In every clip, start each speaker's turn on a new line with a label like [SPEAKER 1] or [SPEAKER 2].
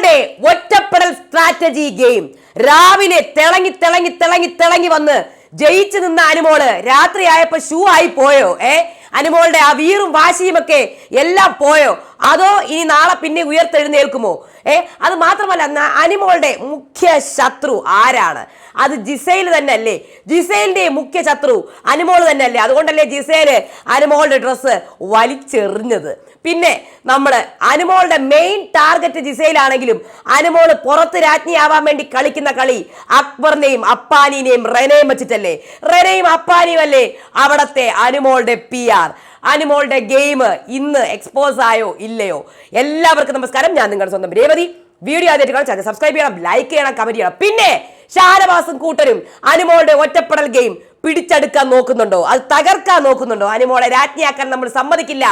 [SPEAKER 1] അനുമോളുടെ ഒറ്റപ്പെടൽ strategy game രാവിലെ തിളങ്ങി തിളങ്ങി തിളങ്ങി തിളങ്ങി വന്ന് ജയിച്ചു നിന്ന അനുമോൾ രാത്രി ആയപ്പോ ഷൂ ആയി പോയോ? ഏ? അനുമോളുടെ ആ വീറും വാശിയും ഒക്കെ എല്ലാം പോയോ? അതോ ഇനി നാളെ പിന്നെ ഉയർത്തെഴുന്നേൽക്കുമോ? ഏ? അത് മാത്രമല്ല അനിമോളുടെ മുഖ്യ ശത്രു ആരാണ്? അത് ജിസൈൽ തന്നെ അല്ലേ ജിസൈലിന്റെ മുഖ്യ ശത്രു അനുമോൾ തന്നെ അല്ലേ അതുകൊണ്ടല്ലേ ജിസൈൽ അനുമോളുടെ ഡ്രസ്സ് വലിച്ചെറിഞ്ഞത്. പിന്നെ നമ്മൾ അനുമോളുടെ മെയിൻ ടാർഗറ്റ് ജിസയിലാണെങ്കിലും അനുമോൾ പുറത്ത് രാജ്ഞിയാവാൻ വേണ്ടി കളിക്കുന്ന കളി അക്ബറിനെയും അപ്പാനിനെയും റെനയും വെച്ചിട്ടല്ലേ? റെനയും അപ്പാനിയും അല്ലേ? അവിടത്തെ അനുമോളുടെ പി ആർ അനുമോളുടെ ഗെയിം ഇന്ന് എക്സ്പോസ് ആയോ ഇല്ലയോ? എല്ലാവർക്കും നമസ്കാരം. ഞാൻ നിങ്ങളുടെ സ്വന്തം രേവതി. വീഡിയോ ആദ്യമായിട്ട് കാണാൻ ചാനൽ സബ്സ്ക്രൈബ് ചെയ്യണം ലൈക്ക് ചെയ്യണം കമന്റ് ചെയ്യണം. പിന്നെ ഷാനവാസും കൂട്ടരും അനുമോളുടെ ഒറ്റപ്പെടൽ ഗെയിം പിടിച്ചെടുക്കാൻ നോക്കുന്നുണ്ടോ? അത് തകർക്കാൻ നോക്കുന്നുണ്ടോ? അനുമോളെ രാജ്ഞിയാക്കാൻ നമ്മൾ സമ്മതിക്കില്ല.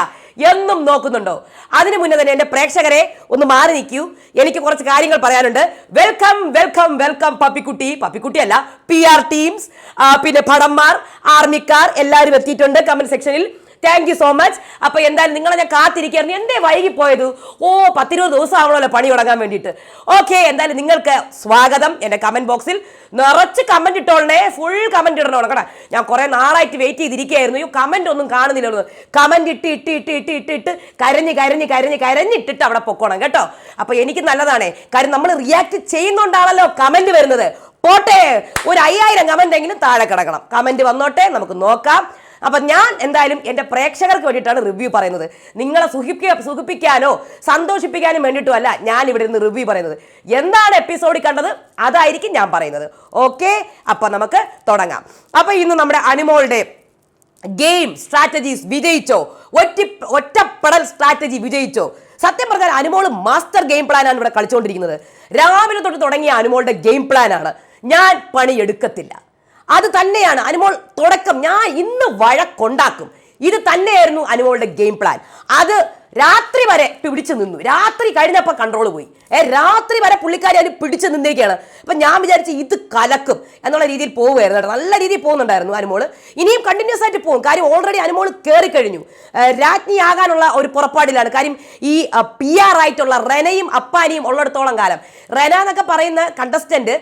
[SPEAKER 1] എന്നും നോക്കുന്നുണ്ടോ? അതിനു മുന്നേ തന്നെ എന്റെ പ്രേക്ഷകരെ ഒന്ന് മാറി നിൽക്കൂ. എനിക്ക് കുറച്ച് കാര്യങ്ങൾ പറയാനുണ്ട്. വെൽക്കം വെൽക്കം വെൽക്കം പപ്പിക്കുട്ടി. പപ്പിക്കുട്ടി അല്ല പി ആർ ടീംസ് പിന്നെ ഭടന്മാർ ആർമിക്കാർ എല്ലാവരും എത്തിയിട്ടുണ്ട്. കമന്റ് സെക്ഷനിൽ താങ്ക് യു സോ മച്ച് അപ്പൊ എന്തായാലും നിങ്ങളെ ഞാൻ കാത്തിരിക്കുകയായിരുന്നു. എന്തേ വൈകി പോയത് ഓ പത്തിരുപത് ദിവസം ആവണമല്ലോ പണി തുടങ്ങാൻ വേണ്ടിയിട്ട്. ഓക്കെ എന്തായാലും നിങ്ങൾക്ക് സ്വാഗതം എന്റെ കമന്റ് ബോക്സിൽ നിറച്ച് കമന്റ് ഇട്ടോളണേ. ഫുൾ കമന്റ് ഇടണം കേട്ടോ ഞാൻ കുറേ നാളായിട്ട് വെയിറ്റ് ചെയ്തിരിക്കുകയായിരുന്നു. ഈ കമന്റ് ഒന്നും കാണുന്നില്ല കമന്റ് ഇട്ട് ഇട്ട് ഇട്ട് ഇട്ട് ഇട്ട് ഇട്ട് കരഞ്ഞ് കരഞ്ഞ് കരഞ്ഞ് കരഞ്ഞിട്ടിട്ട് അവിടെ പൊക്കോണം കേട്ടോ. അപ്പൊ എനിക്ക് നല്ലതാണേ. കാര്യം നമ്മൾ റിയാക്ട് ചെയ്യുന്നുണ്ടാണല്ലോ കമന്റ് വരുന്നത്. പോട്ടെ. ഒരു അയ്യായിരം കമന്റ് എങ്കിലും താഴെ കിടക്കണം. കമന്റ് വന്നോട്ടെ. നമുക്ക് നോക്കാം. അപ്പൊ ഞാൻ എന്തായാലും എന്റെ പ്രേക്ഷകർക്ക് വേണ്ടിയിട്ടാണ് റിവ്യൂ പറയുന്നത്. നിങ്ങളെ സുഖിപ്പിക്ക സുഖിപ്പിക്കാനോ സന്തോഷിപ്പിക്കാനും വേണ്ടിയിട്ടും അല്ല ഞാൻ ഇവിടെ നിന്ന് റിവ്യൂ പറയുന്നത്. എന്താണ് എപ്പിസോഡിൽ കണ്ടത്? അതായിരിക്കും ഞാൻ പറയുന്നത്. ഓക്കെ അപ്പം നമുക്ക് തുടങ്ങാം. അപ്പോൾ ഇന്ന് നമ്മുടെ അനുമോളുടെ ഗെയിം സ്ട്രാറ്റജീസ് വിജയിച്ചോ? ഒറ്റ ഒറ്റപ്പെടൽ സ്ട്രാറ്റജി വിജയിച്ചോ? സത്യം പറഞ്ഞാൽ അനുമോൾ മാസ്റ്റർ ഗെയിം പ്ലാനാണ് ഇവിടെ കളിച്ചുകൊണ്ടിരിക്കുന്നത് രാവിലെ തൊട്ട് തുടങ്ങിയ അനുമോളുടെ ഗെയിം പ്ലാനാണ് ഞാൻ പണിയെടുക്കത്തില്ല. അത് തന്നെയാണ്. അനുമോൾ തുടക്കം. ഞാൻ ഇന്ന് വഴക്കുണ്ടാക്കും. ഇത് തന്നെയായിരുന്നു അനുമോളുടെ ഗെയിം പ്ലാൻ അത് രാത്രി വരെ പിടിച്ചു നിന്നു. രാത്രി കഴിഞ്ഞപ്പോൾ കൺട്രോൾ പോയി. ഏ രാത്രി വരെ പുള്ളിക്കാരി അതിന് പിടിച്ചു നിന്നേക്കാണ്. അപ്പം ഞാൻ വിചാരിച്ച് ഇത് കലക്കും എന്നുള്ള രീതിയിൽ പോവുമായിരുന്നു നല്ല രീതിയിൽ പോകുന്നുണ്ടായിരുന്നു അനുമോൾ. ഇനിയും കണ്ടിന്യൂസ് ആയിട്ട് പോകും. കാര്യം ഓൾറെഡി അനുമോൾ കയറി കഴിഞ്ഞു. രാജ്ഞി രാജ്ഞിയാകാനുള്ള ഒരു പുറപ്പാടിലാണ്. കാര്യം ഈ പി ആർ ആയിട്ടുള്ള റെനയും അപ്പാനിയും ഉള്ളിടത്തോളം കാലം. റെന എന്നൊക്കെ പറയുന്ന കണ്ടസ്റ്റന്റ്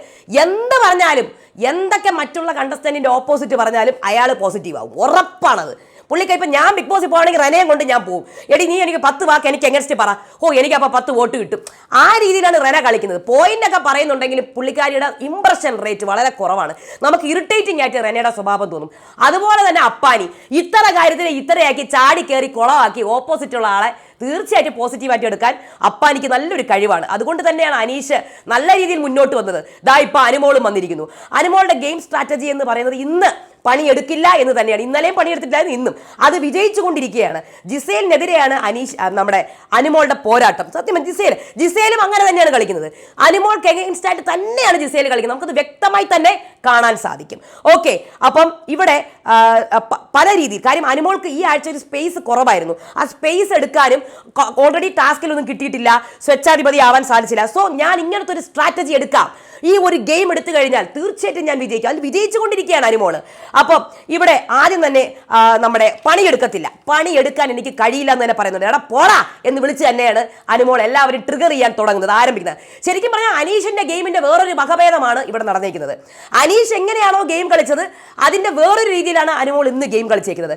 [SPEAKER 1] എന്ത് പറഞ്ഞാലും എന്തൊക്കെ മറ്റുള്ള കണ്ടസ്റ്റന്റിന്റെ ഓപ്പോസിറ്റ് പറഞ്ഞാലും അയാൾ പോസിറ്റീവ് ആവും. ഉറപ്പാണത്. പുള്ളിക്ക് ഇപ്പം ഞാൻ ബിഗ് ബോസിൽ പോകണമെങ്കിൽ റെനയും കൊണ്ട് ഞാൻ പോകും എടി നീ എനിക്ക് പത്ത് വാക്ക് എനിക്ക് എങ്ങനെ പറ. ഓ എനിക്ക് അപ്പോൾ പത്ത് വോട്ട് കിട്ടും. ആ രീതിയിലാണ് റെന കളിക്കുന്നത്. പോയിന്റ് ഒക്കെ പറയുന്നുണ്ടെങ്കിൽ പുള്ളിക്കാരിയുടെ ഇംപ്രഷൻ റേറ്റ് വളരെ കുറവാണ്. നമുക്ക് ഇറിറ്റേറ്റിംഗ് ആയിട്ട് റെനയുടെ സ്വഭാവം തോന്നും. അതുപോലെ തന്നെ അപ്പാനി ഇത്ര കാര്യത്തിൽ ഇത്രയാക്കി ചാടി കയറി കുളമാക്കി ഓപ്പോസിറ്റുള്ള ആളെ തീർച്ചയായിട്ടും പോസിറ്റീവായിട്ട് എടുക്കാൻ അപ്പാനിക്ക് നല്ലൊരു കഴിവാണ്. അതുകൊണ്ട് തന്നെയാണ് അനീഷ് നല്ല രീതിയിൽ മുന്നോട്ട് വന്നത്. ദാ ഇപ്പം അനുമോളും വന്നിരിക്കുന്നു. അനുമോളുടെ ഗെയിം സ്ട്രാറ്റജി എന്ന് പറയുന്നത് ഇന്ന് പണിയെടുക്കില്ല എന്ന് തന്നെയാണ്. ഇന്നലെയും പണിയെടുത്തിട്ടില്ലായിരുന്നു ഇന്നും. അത് വിജയിച്ചുകൊണ്ടിരിക്കുകയാണ്. ജിസേലിനെതിരെയാണ് അനീഷ് നമ്മുടെ അനുമോളുടെ പോരാട്ടം. സത്യം ജിസേൽ ജിസേലും അങ്ങനെ തന്നെയാണ് കളിക്കുന്നത്. അനുമോൾക്ക് കെഗൻസ്റ്റായിട്ട് തന്നെയാണ് ജിസേൽ കളിക്കുന്നത്. നമുക്കത് വ്യക്തമായി തന്നെ കാണാൻ സാധിക്കും. ഓക്കെ അപ്പം ഇവിടെ പല രീതിയിൽ കാര്യം അനുമോൾക്ക് ഈ ആഴ്ച ഒരു സ്പേസ് കുറവായിരുന്നു. ആ സ്പേസ് എടുക്കാനും ഓൾറെഡി ടാസ്കിലൊന്നും കിട്ടിയിട്ടില്ല സ്വച്ഛാധിപതി ആവാൻ സാധിച്ചില്ല. സോ ഞാൻ ഇങ്ങനത്തെ ഒരു സ്ട്രാറ്റജി എടുക്കാം. ഈ ഒരു ഗെയിം എടുത്തു കഴിഞ്ഞാൽ തീർച്ചയായിട്ടും ഞാൻ വിജയിക്കും. അത് വിജയിച്ചുകൊണ്ടിരിക്കുകയാണ് അനുമോൾ. അപ്പം ഇവിടെ ആദ്യം തന്നെ നമ്മുടെ പണിയെടുക്കത്തില്ല. പണിയെടുക്കാൻ എനിക്ക് കഴിയില്ല എന്ന് തന്നെ പറയുന്നുണ്ട്. എടാ പോടാ എന്ന് വിളിച്ച് തന്നെയാണ് അനുമോൾ എല്ലാവരും ട്രിഗർ ചെയ്യാൻ തുടങ്ങുന്നത് ആരംഭിക്കുന്നത്. ശരിക്കും പറഞ്ഞാൽ അനീഷിന്റെ ഗെയിമിന്റെ വേറൊരു വകഭേദമാണ് ഇവിടെ നടന്നിരിക്കുന്നത് അനീഷ് എങ്ങനെയാണോ ഗെയിം കളിച്ചത് അതിന്റെ വേറൊരു രീതിയിലാണ് അനുമോൾ ഇന്ന് ഗെയിം കളിച്ചേക്കുന്നത്.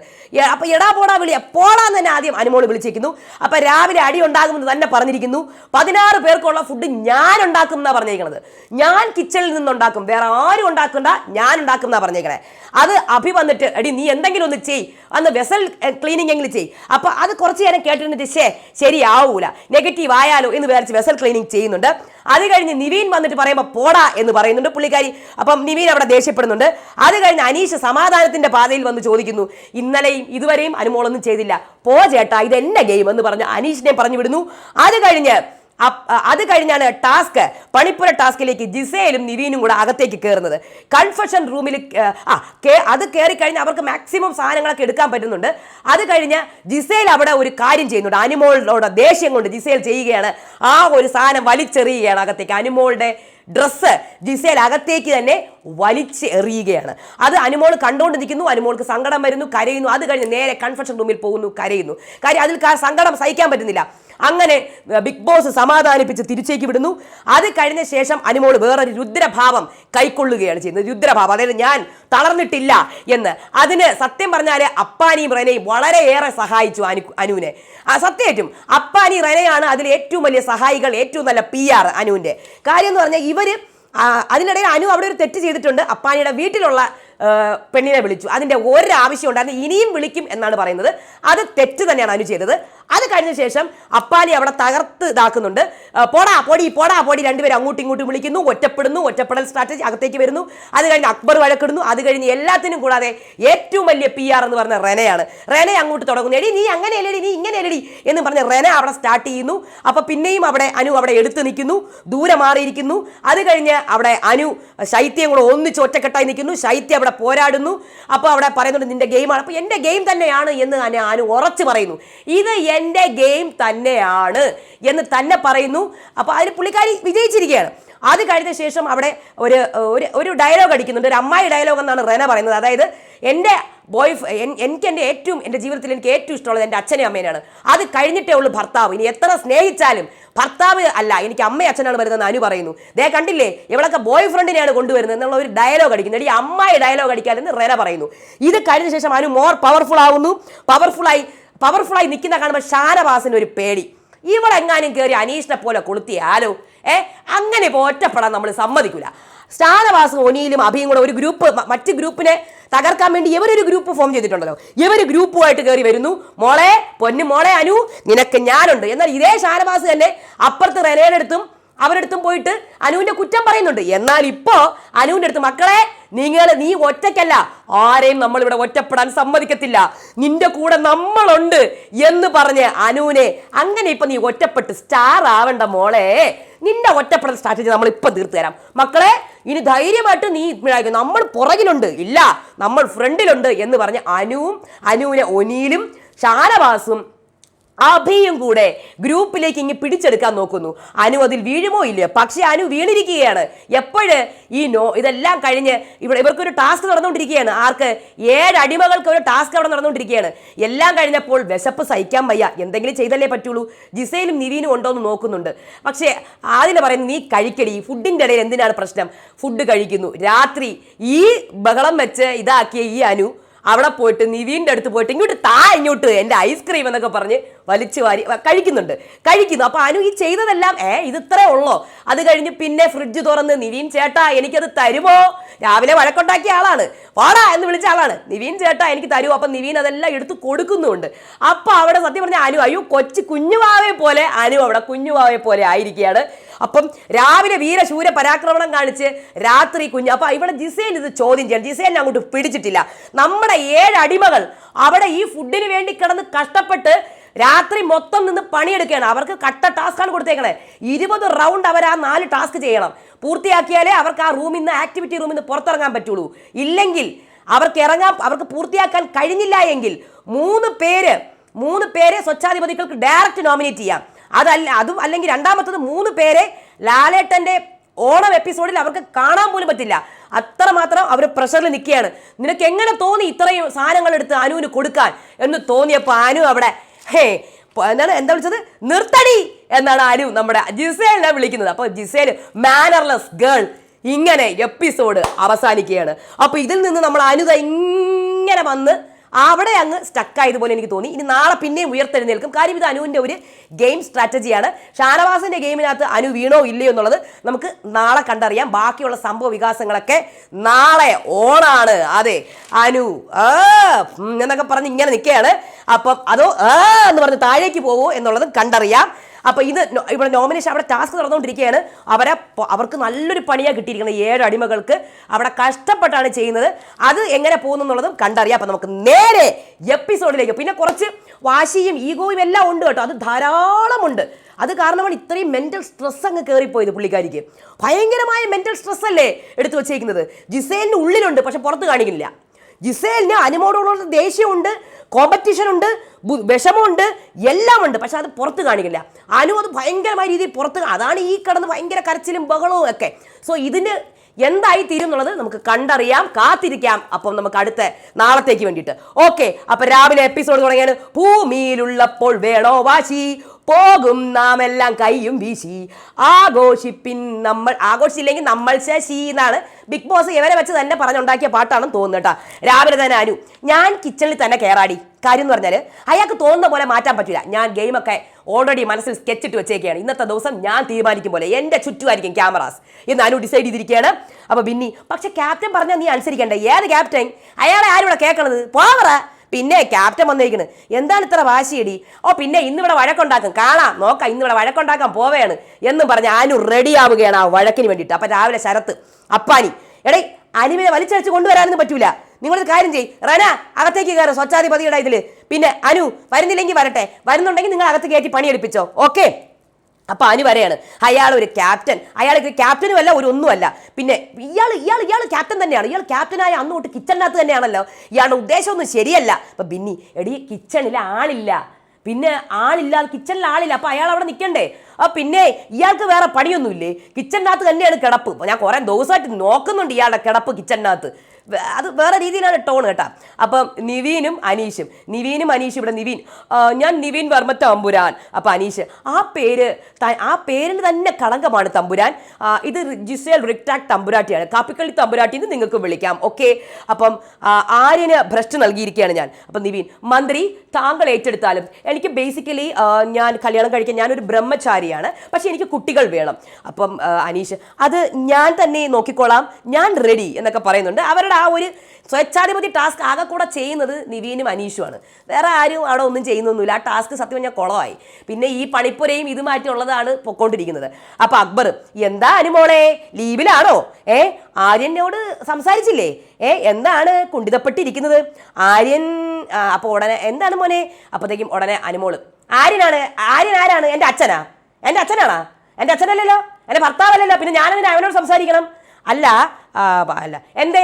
[SPEAKER 1] അപ്പൊ എടാ പോടാ വിളി പോടാന്ന് തന്നെ ആദ്യം അനുമോൾ വിളിച്ചേക്കുന്നു അപ്പൊ രാവിലെ അടി ഉണ്ടാകുമെന്ന് തന്നെ പറഞ്ഞിരിക്കുന്നു. പതിനാറ് പേർക്കുള്ള ഫുഡ് ഞാൻ ഉണ്ടാക്കും എന്നാണ് പറഞ്ഞേക്കുന്നത് ഞാൻ കിച്ചണിൽ നിന്നുണ്ടാക്കും. വേറെ ആരും ഉണ്ടാക്കണ്ട ഞാൻ ഉണ്ടാക്കും എന്നാ പറഞ്ഞേക്കണേ. അത് അഭി വന്നിട്ട് എടി നീ എന്തെങ്കിലും ഒന്ന് ചെയ്. അന്ന് വെസൽ ക്ലീനിങ് എങ്കിലും ചെയ്. അപ്പൊ അത് കുറച്ച് നേരം കേട്ടിരുന്നിട്ട് ശേ ശരിയാവൂല. നെഗറ്റീവ് ആയാലോ? എന്ന് വിചാരിച്ച് വെസൽ ക്ലീനിങ് ചെയ്യുന്നുണ്ട്. അത് കഴിഞ്ഞ് നിവീൻ വന്നിട്ട് പറയുമ്പോൾ പോടാ എന്ന് പറയുന്നുണ്ട് പുള്ളിക്കാരി. അപ്പം നിവീൻ അവിടെ ദേഷ്യപ്പെടുന്നുണ്ട്. അത് കഴിഞ്ഞ് അനീഷ് സമാധാനത്തിന്റെ പാതയിൽ വന്ന് ചോദിക്കുന്നു ഇന്നലെയും ഇതുവരെയും അനുമോളൊന്നും ചെയ്തില്ല. പോ ചേട്ടാ ഇത് എന്നെ ഗെയിം എന്ന് പറഞ്ഞ് അനീഷിനെ പറഞ്ഞു വിടുന്നു. അത് കഴിഞ്ഞ് അത് കഴിഞ്ഞാണ് ടാസ്ക് പണിപ്പുര ടാസ്കിലേക്ക് ജിസയിലും നിവീനും കൂടെ അകത്തേക്ക് കയറുന്നത് കൺഫഷൻ റൂമിൽ ആ അത് കയറി കഴിഞ്ഞാൽ അവർക്ക് മാക്സിമം സാധനങ്ങളൊക്കെ എടുക്കാൻ പറ്റുന്നുണ്ട്. അത് കഴിഞ്ഞ് ജിസയിൽ അവിടെ ഒരു കാര്യം ചെയ്യുന്നുണ്ട്. അനുമോളിനോട് ദേഷ്യം കൊണ്ട് ജിസയിൽ ചെയ്യുകയാണ്. ആ ഒരു സാധനം വലിച്ചെറിയുകയാണ് അകത്തേക്ക്. അനിമോളുടെ ഡ്രസ്സ് ജിസയിൽ അകത്തേക്ക് തന്നെ വലിച്ച് എറിയുകയാണ്. അത് അനുമോൾ കണ്ടുകൊണ്ടിരിക്കുന്നു അനുമോൾക്ക് സങ്കടം വരുന്നു കരയുന്നു. അത് കഴിഞ്ഞ് നേരെ കൺഫെഷൻ റൂമിൽ പോകുന്നു കരയുന്നു. കാര്യം അതിൽ സങ്കടം സഹിക്കാൻ പറ്റുന്നില്ല. അങ്ങനെ ബിഗ് ബോസ് സമാധാനിപ്പിച്ച് തിരിച്ചേക്ക് വിടുന്നു. അത് കഴിഞ്ഞ ശേഷം അനുമോൾ വേറൊരു രുദ്രഭാവം കൈക്കൊള്ളുകയാണ് ചെയ്യുന്നത്. രുദ്രഭാവം അതായത് ഞാൻ തളർന്നിട്ടില്ല എന്ന്. അതിന് സത്യം പറഞ്ഞാൽ അപ്പാനിയും റെനയും വളരെയേറെ സഹായിച്ചു അനു അനുവിനെ. ആ സത്യമായിട്ടും അപ്പാനി റെനയാണ് അതിൽ ഏറ്റവും വലിയ സഹായികൾ ഏറ്റവും നല്ല പി ആർ അനുവിന്റെ. കാര്യം എന്ന് പറഞ്ഞാൽ ഇവർ ആ, അതിനിടയിൽ അനു അവിടെ ഒരു തെറ്റ് ചെയ്തിട്ടുണ്ട്. അപ്പാനിയുടെ വീട്ടിലുള്ള പെണ്ണിനെ വിളിച്ചു. അതിന്റെ ഒരാവശ്യം ഉണ്ടായിരുന്നു ഇനിയും വിളിക്കും എന്നാണ് പറയുന്നത്. അത് തെറ്റ് തന്നെയാണ് അനു ചെയ്തത്. അത് കഴിഞ്ഞ ശേഷം അപ്പാലി അവിടെ തകർത്ത് ഇതാക്കുന്നുണ്ട്. പോടാ പൊടി പോടാ പൊടി. രണ്ടുപേരും അങ്ങോട്ടും ഇങ്ങോട്ടും വിളിക്കുന്നു ഒറ്റപ്പെടുന്നു ഒറ്റപ്പെടൽ സ്ട്രാറ്റജി അകത്തേക്ക് വരുന്നു. അത് കഴിഞ്ഞ് അക്ബർ വഴക്കിടുന്നു. അത് കഴിഞ്ഞ് എല്ലാത്തിനും കൂടാതെ ഏറ്റവും വലിയ പി ആർ എന്ന് പറഞ്ഞ റെനയാണ്. റെനെ അങ്ങോട്ട് തുടങ്ങുന്നു. എടി നീ അങ്ങനെ അങ്ങനെയല്ലേടി നീ ഇങ്ങനെ ഇങ്ങനെയല്ലേടി എന്ന് പറഞ്ഞ് റെന അവിടെ സ്റ്റാർട്ട് ചെയ്യുന്നു. അപ്പോൾ പിന്നെയും അവിടെ അനു അവിടെ എടുത്തു നിൽക്കുന്നു. ദൂരെ മാറിയിരിക്കുന്നു. അത് കഴിഞ്ഞ് അവിടെ അനു ശൈത്യം കൂടെ ഒന്നിച്ച് ഒറ്റക്കെട്ടായി നിൽക്കുന്നു. ശൈത്യം അവിടെ പോരാടുന്നു. അപ്പോൾ അവിടെ പറയുന്നുണ്ട് നിന്റെ ഗെയിമാണ് അപ്പോൾ എന്റെ ഗെയിം തന്നെയാണ് എന്ന് അനു ഉറച്ചു പറയുന്നു. ഇത് എന്റെ ഗെയിം തന്നെയാണ് എന്ന് തന്നെ പറയുന്നു. അപ്പോൾ അതിന് പുള്ളിക്കാരി വിജയിച്ചിരിക്കുകയാണ്. അത് കഴിഞ്ഞ ശേഷം അവിടെ ഒരു ഒരു ഒരു ഡയലോഗ് അടിക്കുന്നുണ്ട്. ഒരു അമ്മായി ഡയലോഗ് എന്നാണ് റെന പറയുന്നത്. അതായത് എന്റെ ബോയ് എനിക്ക് എന്റെ ഏറ്റവും എന്റെ ജീവിതത്തിൽ എനിക്ക് ഏറ്റവും ഇഷ്ടമുള്ളത് എന്റെ അച്ഛനെയും അമ്മേനാണ് അത് കഴിഞ്ഞിട്ടേ ഉള്ളൂ ഭർത്താവ്. ഇനി എത്ര സ്നേഹിച്ചാലും ഭർത്താവ് അല്ല എനിക്ക് അമ്മയും അച്ഛനാണ് വരുന്നതെന്ന് അനു പറയുന്നു. ദേ കണ്ടില്ലേ ഇവളൊക്കെ ബോയ് ഫ്രണ്ടിനെയാണ് കൊണ്ടുവരുന്നത് എന്നുള്ള ഒരു ഡയലോഗ് അടിക്കുന്നത് ഈ അമ്മായി ഡയലോഗ് അടിക്കാതെന്ന് റെന പറയുന്നു. ഇത് കഴിഞ്ഞ ശേഷം അനു മോർ പവർഫുൾ ആവുന്നു. പവർഫുള്ളായി പവർഫുള്ളായി നിൽക്കുന്ന കാണുമ്പോൾ ഷാനവാസിന് ഒരു പേടി. ഇവളെങ്ങാനും കയറി അനീഷിനെ പോലെ കൊളുത്തിയാലോ? ഏ? അങ്ങനെ ഒറ്റപ്പെടാൻ നമ്മൾ സമ്മതിക്കില്ല ഷാനവാസും ഒനിയിലും അഭിയും കൂടെ ഒരു ഗ്രൂപ്പ് മറ്റ് ഗ്രൂപ്പിനെ തകർക്കാൻ വേണ്ടി ഇവരൊരു ഗ്രൂപ്പ് ഫോം ചെയ്തിട്ടുണ്ടല്ലോ. ഇവർ ഗ്രൂപ്പുമായിട്ട് കയറി വരുന്നു. മോളെ പൊന്നു മോളെ അനു നിനക്ക് ഞാനുണ്ട്. എന്നാൽ ഇതേ ഷാനവാസ് തന്നെ അപ്പുറത്ത് റെനയുടെ അടുത്തും അവരടുത്തും പോയിട്ട് അനുവിന്റെ കുറ്റം പറയുന്നുണ്ട്. എന്നാൽ ഇപ്പോ അനുവിന്റെ അടുത്ത് മക്കളെ നിങ്ങൾ നീ ഒറ്റയ്ക്കല്ല. ആരെയും നമ്മൾ ഇവിടെ ഒറ്റപ്പെടാൻ സമ്മതിക്കത്തില്ല. നിന്റെ കൂടെ നമ്മളുണ്ട് എന്ന് പറഞ്ഞ് അനുവിനെ അങ്ങനെ ഇപ്പൊ നീ ഒറ്റപ്പെട്ട് സ്റ്റാർ ആവേണ്ട മോളെ. നിന്റെ ഒറ്റപ്പെടൽ സ്ട്രാറ്റജി നമ്മൾ ഇപ്പം തീർത്തു തരാം. മക്കളെ ഇനി ധൈര്യമായിട്ട് നീ ഇതാക്ക്. നമ്മൾ പുറകിലുണ്ട് ഇല്ല. നമ്മൾ ഫ്രണ്ടിലുണ്ട് എന്ന് പറഞ്ഞ് അനുവും അനുവിനെ ഒനിയിലും ഷാനവാസും അഭിയും കൂടെ ഗ്രൂപ്പിലേക്ക് ഇങ്ങ് പിടിച്ചെടുക്കാൻ നോക്കുന്നു. അനു അതിൽ വീഴുമോ ഇല്ല പക്ഷേ അനു വീണിരിക്കുകയാണ്. എപ്പോഴ് ഈ നോ ഇതെല്ലാം കഴിഞ്ഞ് ഇവിടെ ഇവർക്കൊരു ടാസ്ക് നടന്നുകൊണ്ടിരിക്കുകയാണ്. ആർക്ക്? ഏഴ് ഒരു ടാസ്ക് അവിടെ നടന്നുകൊണ്ടിരിക്കുകയാണ്. എല്ലാം കഴിഞ്ഞപ്പോൾ വിശപ്പ് സഹിക്കാൻ വയ്യ. എന്തെങ്കിലും ചെയ്തല്ലേ പറ്റുള്ളൂ. ജിസയിലും നിവീനും ഉണ്ടോ എന്ന് നോക്കുന്നുണ്ട്. പക്ഷേ ആദ്യം പറയുന്നത് നീ കഴിക്കടി. ഫുഡിന്റെ ഇടയിൽ എന്തിനാണ് പ്രശ്നം? ഫുഡ് കഴിക്കുന്നു. രാത്രി ഈ ബഹളം വെച്ച് ഇതാക്കിയ ഈ അനു അവിടെ പോയിട്ട് നിവീന്റെ അടുത്ത് പോയിട്ട് ഇങ്ങോട്ട് താ ഇങ്ങോട്ട്. എന്റെ ഐസ്ക്രീം എന്നൊക്കെ പറഞ്ഞ് വലിച്ചു വാരി കഴിക്കുന്നുണ്ട്. കഴിക്കുന്നു. അപ്പൊ അനു ഈ ചെയ്തതെല്ലാം ഏ ഇത് ഇത്രേ ഉള്ളോ? അത് കഴിഞ്ഞ് പിന്നെ ഫ്രിഡ്ജ് തുറന്ന് നിവീൻ ചേട്ടാ എനിക്കത് തരുമോ? രാവിലെ വഴക്കുണ്ടാക്കിയ ആളാണ്. വാടാ എന്ന് വിളിച്ച ആളാണ്. നിവീൻ ചേട്ടാ എനിക്ക് തരുമോ അപ്പൊ നിവീൻ അതെല്ലാം എടുത്ത് കൊടുക്കുന്നുണ്ട്. അപ്പൊ അവിടെ സത്യം പറഞ്ഞ അനു അയ്യോ കൊച്ചു കുഞ്ഞുവാവെ പോലെ അനു അവിടെ കുഞ്ഞുവാവെ പോലെ ആയിരിക്കുകയാണ്. അപ്പം രാവിലെ വീരശൂര പരാക്രമണം കാണിച്ച് രാത്രി കുഞ്ഞ് അപ്പൊ ഇവിടെ ജിസേൽ ഇത് ചോദ്യം ചെയ്യണം. ജിസേലിനെ അങ്ങോട്ട് പിടിച്ചിട്ടില്ല. നമ്മുടെ ഏഴ് അടിമകൾ അവിടെ ഈ ഫുഡിന് വേണ്ടി കിടന്ന് കഷ്ടപ്പെട്ട് രാത്രി മൊത്തം നിന്ന് പണിയെടുക്കുകയാണ്. അവർക്ക് കട്ട ടാസ്ക്കാണ് കൊടുത്തേക്കണേ. ഇരുപത് റൗണ്ട് അവർ ആ നാല് ടാസ്ക് ചെയ്യണം. പൂർത്തിയാക്കിയാലേ അവർക്ക് ആ റൂമിൽ നിന്ന് ആക്ടിവിറ്റി റൂമിൽ നിന്ന് പുറത്തിറങ്ങാൻ പറ്റുള്ളൂ. ഇല്ലെങ്കിൽ അവർക്ക് ഇറങ്ങാൻ അവർക്ക് പൂർത്തിയാക്കാൻ കഴിഞ്ഞില്ല എങ്കിൽ മൂന്ന് പേര് മൂന്ന് പേരെ സ്വച്ഛാധിപതികൾക്ക് ഡയറക്റ്റ് നോമിനേറ്റ് ചെയ്യാം. അതല്ല അതും അല്ലെങ്കിൽ രണ്ടാമത്തത് മൂന്ന് പേരെ ലാലേട്ടന്റെ ഓണം എപ്പിസോഡിൽ അവർക്ക് കാണാൻ പോലും പറ്റില്ല. അത്രമാത്രം അവർ പ്രഷറിൽ നിൽക്കുകയാണ്. നിനക്ക് എങ്ങനെ തോന്നി ഇത്രയും സാധനങ്ങൾ എടുത്ത് അനുവിന് കൊടുക്കാൻ എന്ന് തോന്നിയപ്പോൾ അനു അവിടെ ഹേ എന്താണ് എന്താ വിളിച്ചത്? നിർത്തടി എന്നാണ് ആരും നമ്മുടെ ജിസേലിനെ വിളിക്കുന്നത്. അപ്പോൾ ജിസേൽ മാനർലെസ് ഗേൾ ഇങ്ങനെ എപ്പിസോഡ് അവസാനിക്കുകയാണ്. അപ്പോൾ ഇതിൽ നിന്ന് നമ്മൾ അനുത ഇങ്ങനെ വന്ന് അവിടെ അങ്ങ് സ്റ്റക്കായതുപോലെ എനിക്ക് തോന്നി. ഇനി നാളെ പിന്നെയും ഉയർത്തെഴുന്നേൽക്കും. കാര്യം ഇത് അനുവിന്റെ ഒരു ഗെയിം സ്ട്രാറ്റജിയാണ് ഷാനവാസിന്റെ ഗെയിമിനകത്ത് അനു വീണോ ഇല്ലയോ എന്നുള്ളത് നമുക്ക് നാളെ കണ്ടറിയാം. ബാക്കിയുള്ള സംഭവ വികാസങ്ങളൊക്കെ നാളെ ഓണാണ് അതെ അനു എന്നൊക്കെ പറഞ്ഞ് ഇങ്ങനെ നിൽക്കുകയാണ്. അപ്പം അതോ എന്ന് പറഞ്ഞ് താഴേക്ക് പോവോ എന്നുള്ളത് കണ്ടറിയാം. അപ്പൊ ഇത് ഇവിടെ നോമിനേഷൻ അവിടെ ടാസ്ക് നടന്നുകൊണ്ടിരിക്കുകയാണ്. അവരെ അവർക്ക് നല്ലൊരു പണിയാണ് കിട്ടിയിരിക്കുന്നത് ഏഴ് അടിമകൾക്ക്. അവിടെ കഷ്ടപ്പെട്ടാണ് ചെയ്യുന്നത്. അത് എങ്ങനെ പോകുന്നു എന്നുള്ളതും കണ്ടറിയാം. അപ്പൊ നമുക്ക് നേരെ എപ്പിസോഡിലേക്ക് പിന്നെ കുറച്ച് വാശിയും ഈഗോയും എല്ലാം ഉണ്ട് കേട്ടോ. അത് ധാരാളമുണ്ട്. അത് കാരണമാണ് ഇത്രയും മെന്റൽ സ്ട്രെസ് അങ്ങ് കയറിപ്പോയത് പുള്ളിക്കാരിക്ക്. ഭയങ്കരമായ മെന്റൽ സ്ട്രെസ് അല്ലേ എടുത്തു വച്ചേക്കുന്നത്. ജിസേലിന് ഉള്ളിലുണ്ട് പക്ഷെ പുറത്ത് കാണിക്കില്ല ജിസേലിന് അനുമോടുള്ള ദേഷ്യമുണ്ട് കോമ്പറ്റീഷൻ ഉണ്ട് വിഷമമുണ്ട് എല്ലാം ഉണ്ട് പക്ഷെ അത് പുറത്ത് കാണിക്കില്ല. അനു അത് ഭയങ്കരമായ രീതിയിൽ പുറത്ത് അതാണ് ഈ കിടന്ന് ഭയങ്കര കരച്ചിലും ബഹളവും ഒക്കെ. സോ ഇതിന് എന്തായി തീരും എന്നുള്ളത് നമുക്ക് കണ്ടറിയാം കാത്തിരിക്കാം. അപ്പം നമുക്ക് അടുത്ത നാളത്തേക്ക് വേണ്ടിയിട്ട്. ഓക്കെ അപ്പൊ രാവിലെ എപ്പിസോഡ് തുടങ്ങിയാണ്. ഭൂമിയിലുള്ളപ്പോൾ വേണോ വാശി? പോകും നാം എല്ലാം കൈയും വീശി. ആഘോഷിപ്പിൻ നമ്മൾ ആഘോഷിച്ചില്ലെങ്കിൽ നമ്മൾ ശശി എന്നാണ് ബിഗ് ബോസ് ഇവരെ വെച്ച് തന്നെ പറഞ്ഞുണ്ടാക്കിയ പാട്ടാണെന്ന് തോന്നുന്നു കേട്ടോ. രാവിലെ തന്നെ അനു ഞാൻ കിച്ചണിൽ തന്നെ കയറാടി കാര്യം എന്ന് പറഞ്ഞാൽ അയാൾക്ക് തോന്നുന്ന പോലെ മാറ്റാൻ പറ്റില്ല. ഞാൻ ഗെയിമൊക്കെ ഓൾറെഡി മനസ്സിൽ സ്കെച്ച് ഇട്ട് ഇന്നത്തെ ദിവസം ഞാൻ തീരുമാനിക്കും പോലെ. എന്റെ ചുറ്റുമായിരിക്കും ക്യാമറാസ് എന്ന് അനു ഡിസൈഡ് ചെയ്തിരിക്കുകയാണ്. അപ്പോൾ ബിന്നി പക്ഷേ ക്യാപ്റ്റൻ പറഞ്ഞാൽ നീ അനുസരിക്കണ്ടേ? ഏത് ക്യാപ്റ്റൻ അയാളെ ആരും ഇവിടെ കേൾക്കണത്? പോവറ. പിന്നെ ക്യാപ്റ്റൻ വന്നിരിക്കുന്നത് എന്താണ് ഇത്ര വാശിയടി? ഓ പിന്നെ ഇന്നിവിടെ വഴക്കുണ്ടാക്കും. കാണാം നോക്കാം ഇന്നിവിടെ വഴക്കുണ്ടാക്കാൻ പോവുകയാണ് എന്നും പറഞ്ഞ് അനു റെഡി ആവുകയാണ് ആ വഴക്കിന് വേണ്ടിയിട്ട്. അപ്പം രാവിലെ ശരത്ത് അപ്പാനി. എടേ അനുവിനെ വലിച്ചടിച്ച് കൊണ്ടുവരാനൊന്നും പറ്റൂല. നിങ്ങളൊരു കാര്യം ചെയ്യ്. റന അകത്തേക്ക് കയറും സ്വച്ഛാധിപതിയുടെ ഇതിൽ പിന്നെ അനു വരുന്നില്ലെങ്കിൽ വരട്ടെ. വരുന്നുണ്ടെങ്കിൽ നിങ്ങൾ അകത്ത് കയറ്റി പണിയെടുപ്പിച്ചോ. ഓക്കെ? അപ്പൊ അതിന് വരെയാണ് അയാൾ ഒരു ക്യാപ്റ്റൻ അയാൾ ക്യാപ്റ്റനും അല്ല ഒരു ഒന്നുമല്ല. പിന്നെ ഇയാൾ ഇയാൾ ഇയാൾ ക്യാപ്റ്റൻ തന്നെയാണ്. ഇയാൾ ക്യാപ്റ്റനായ അന്ന് തൊട്ട് കിച്ചണിനകത്ത് തന്നെയാണല്ലോ. ഇയാളുടെ ഉദ്ദേശമൊന്നും ശരിയല്ല. അപ്പൊ ബിന്നി എടി കിച്ചണിൽ ആളില്ല. പിന്നെ ആളില്ല കിച്ചണിൽ ആളില്ല. അപ്പൊ അയാൾ അവിടെ നിൽക്കണ്ടേ ആ പിന്നെ ഇയാൾക്ക് വേറെ പണിയൊന്നുമില്ലേ? കിച്ചണിനകത്ത് തന്നെയാണ് കിടപ്പ്. ഞാൻ കുറെ ദിവസമായിട്ട് നോക്കുന്നുണ്ട് ഇയാളുടെ കിടപ്പ് കിച്ചണിനകത്ത് അത് വേറെ രീതിയിലാണ് ടോൺ കേട്ടോ. അപ്പം നിവീനും അനീഷും. നിവീനും അനീഷും ഇവിടെ നിവീൻ. ഞാൻ നിവീൻ വർമ്മ തമ്പുരാൻ. അപ്പം അനീഷ് ആ പേര് ആ പേരിൽ തന്നെ കളങ്കമാണ് തമ്പുരാൻ. ഇത് ജിസേൽ റിക്ടാക് തമ്പുരാട്ടിയാണ്. കാപ്പിക്കളി തമ്പുരാട്ടി എന്ന് നിങ്ങൾക്ക് വിളിക്കാം. ഓക്കെ? അപ്പം ആര്യന് ഭ്രഷ്ട് നൽകിയിരിക്കുകയാണ് ഞാൻ. അപ്പം നിവീൻ മന്ത്രി താങ്കൾ ഏറ്റെടുത്താലും എനിക്ക് ബേസിക്കലി ഞാൻ കല്യാണം കഴിക്കാൻ ഞാനൊരു ബ്രഹ്മചാരിയാണ്. പക്ഷേ എനിക്ക് കുട്ടികൾ വേണം. അപ്പം അനീഷ് അത് ഞാൻ തന്നെ നോക്കിക്കോളാം. ഞാൻ റെഡി എന്നൊക്കെ പറയുന്നുണ്ട്. അവരുടെ ആ ഒരു സ്വച്ഛാധിപതി ടാസ്ക് ആകെ കൂടെ ചെയ്യുന്നത് നിവീനും അനീഷുമാണ് വേറെ ആരും അവിടെ ഒന്നും ചെയ്യുന്നൊന്നുമില്ല. ആ ടാസ്ക് സത്യം പറഞ്ഞാൽ കുളമായി. പിന്നെ ഈ പണിപ്പുരയും ഇത് മാറ്റിയുള്ളതാണ് പൊക്കോണ്ടിരിക്കുന്നത്. അപ്പോൾ അക്ബർ എന്താ അനുമോളെ ലീവിലാണോ? ഏ ആര്യനോട് സംസാരിച്ചില്ലേ? ഏ എന്താണ് കുണ്ടിതപ്പെട്ടിരിക്കുന്നത് ആര്യൻ അപ്പോൾ അപ്പൊ ഉടനെ എന്താണ് മോനെ? അപ്പോഴത്തേക്കും ഉടനെ അനുമോൾ ആര്യനാണ് ആര്യൻ ആരാണ്? എന്റെ അച്ഛനാ? എന്റെ അച്ഛനാണാ? എന്റെ അച്ഛനല്ലല്ലോ? എന്റെ ഭർത്താവല്ലല്ലോ? പിന്നെ ഞാനെന്തിനാ അവനോട് സംസാരിക്കണം? അല്ല അല്ല എന്തേ?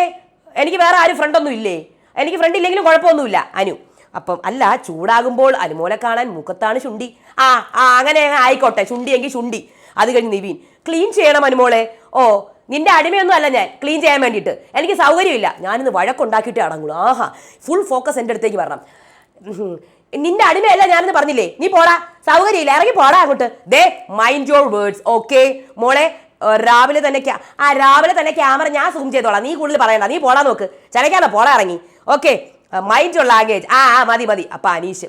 [SPEAKER 1] എനിക്ക് വേറെ ആരും ഫ്രണ്ടൊന്നും ഇല്ലേ? എനിക്ക് ഫ്രണ്ട് ഇല്ലെങ്കിലും കുഴപ്പമൊന്നുമില്ല. അനു. അപ്പം അല്ല ചൂടാകുമ്പോൾ അനുമോലെ കാണാൻ മുഖത്താണ് ചുണ്ടി. ആ ആ അങ്ങനെ അങ്ങ് ആയിക്കോട്ടെ. ചുണ്ടിയെങ്കിൽ ചുണ്ടി. അത് കഴിഞ്ഞ് നിവീൻ. ക്ലീൻ ചെയ്യണം അനുമോളെ. ഓ നിന്റെ അടിമയൊന്നും അല്ല ഞാൻ. ക്ലീൻ ചെയ്യാൻ വേണ്ടിയിട്ട്. എനിക്ക് സൗകര്യമില്ല. ഞാനിന്ന് വഴക്കുണ്ടാക്കിയിട്ട് അടങ്ങുള്ളൂ ആഹാ. ഫുൾ ഫോക്കസ് എന്റെ അടുത്തേക്ക് വരണം. നിന്റെ അടിമയല്ല ഞാനെന്ന് പറഞ്ഞില്ലേ? നീ പോടാ. സൗകര്യമില്ല. ഇറങ്ങി പോടാ അങ്ങോട്ട്. ദേ മൈൻഡ് യോർ വേർഡ്സ് ഓക്കെ മോളെ രാവിലെ തന്നെ ആ രാവിലെ തന്നെ ക്യാമറ ഞാൻ സൂം ചെയ്തോളാം. നീ കൂടുതൽ പറയണ്ട. നീ പോടാ നോക്ക്. ചലക്കാനോ പോടാ ഇറങ്ങി. ഓക്കെ. മൈൻഡ് ഉള്ള ലാംഗ്വേജ് ആ ആ മതി മതി. അപ്പൊ അനീഷ്.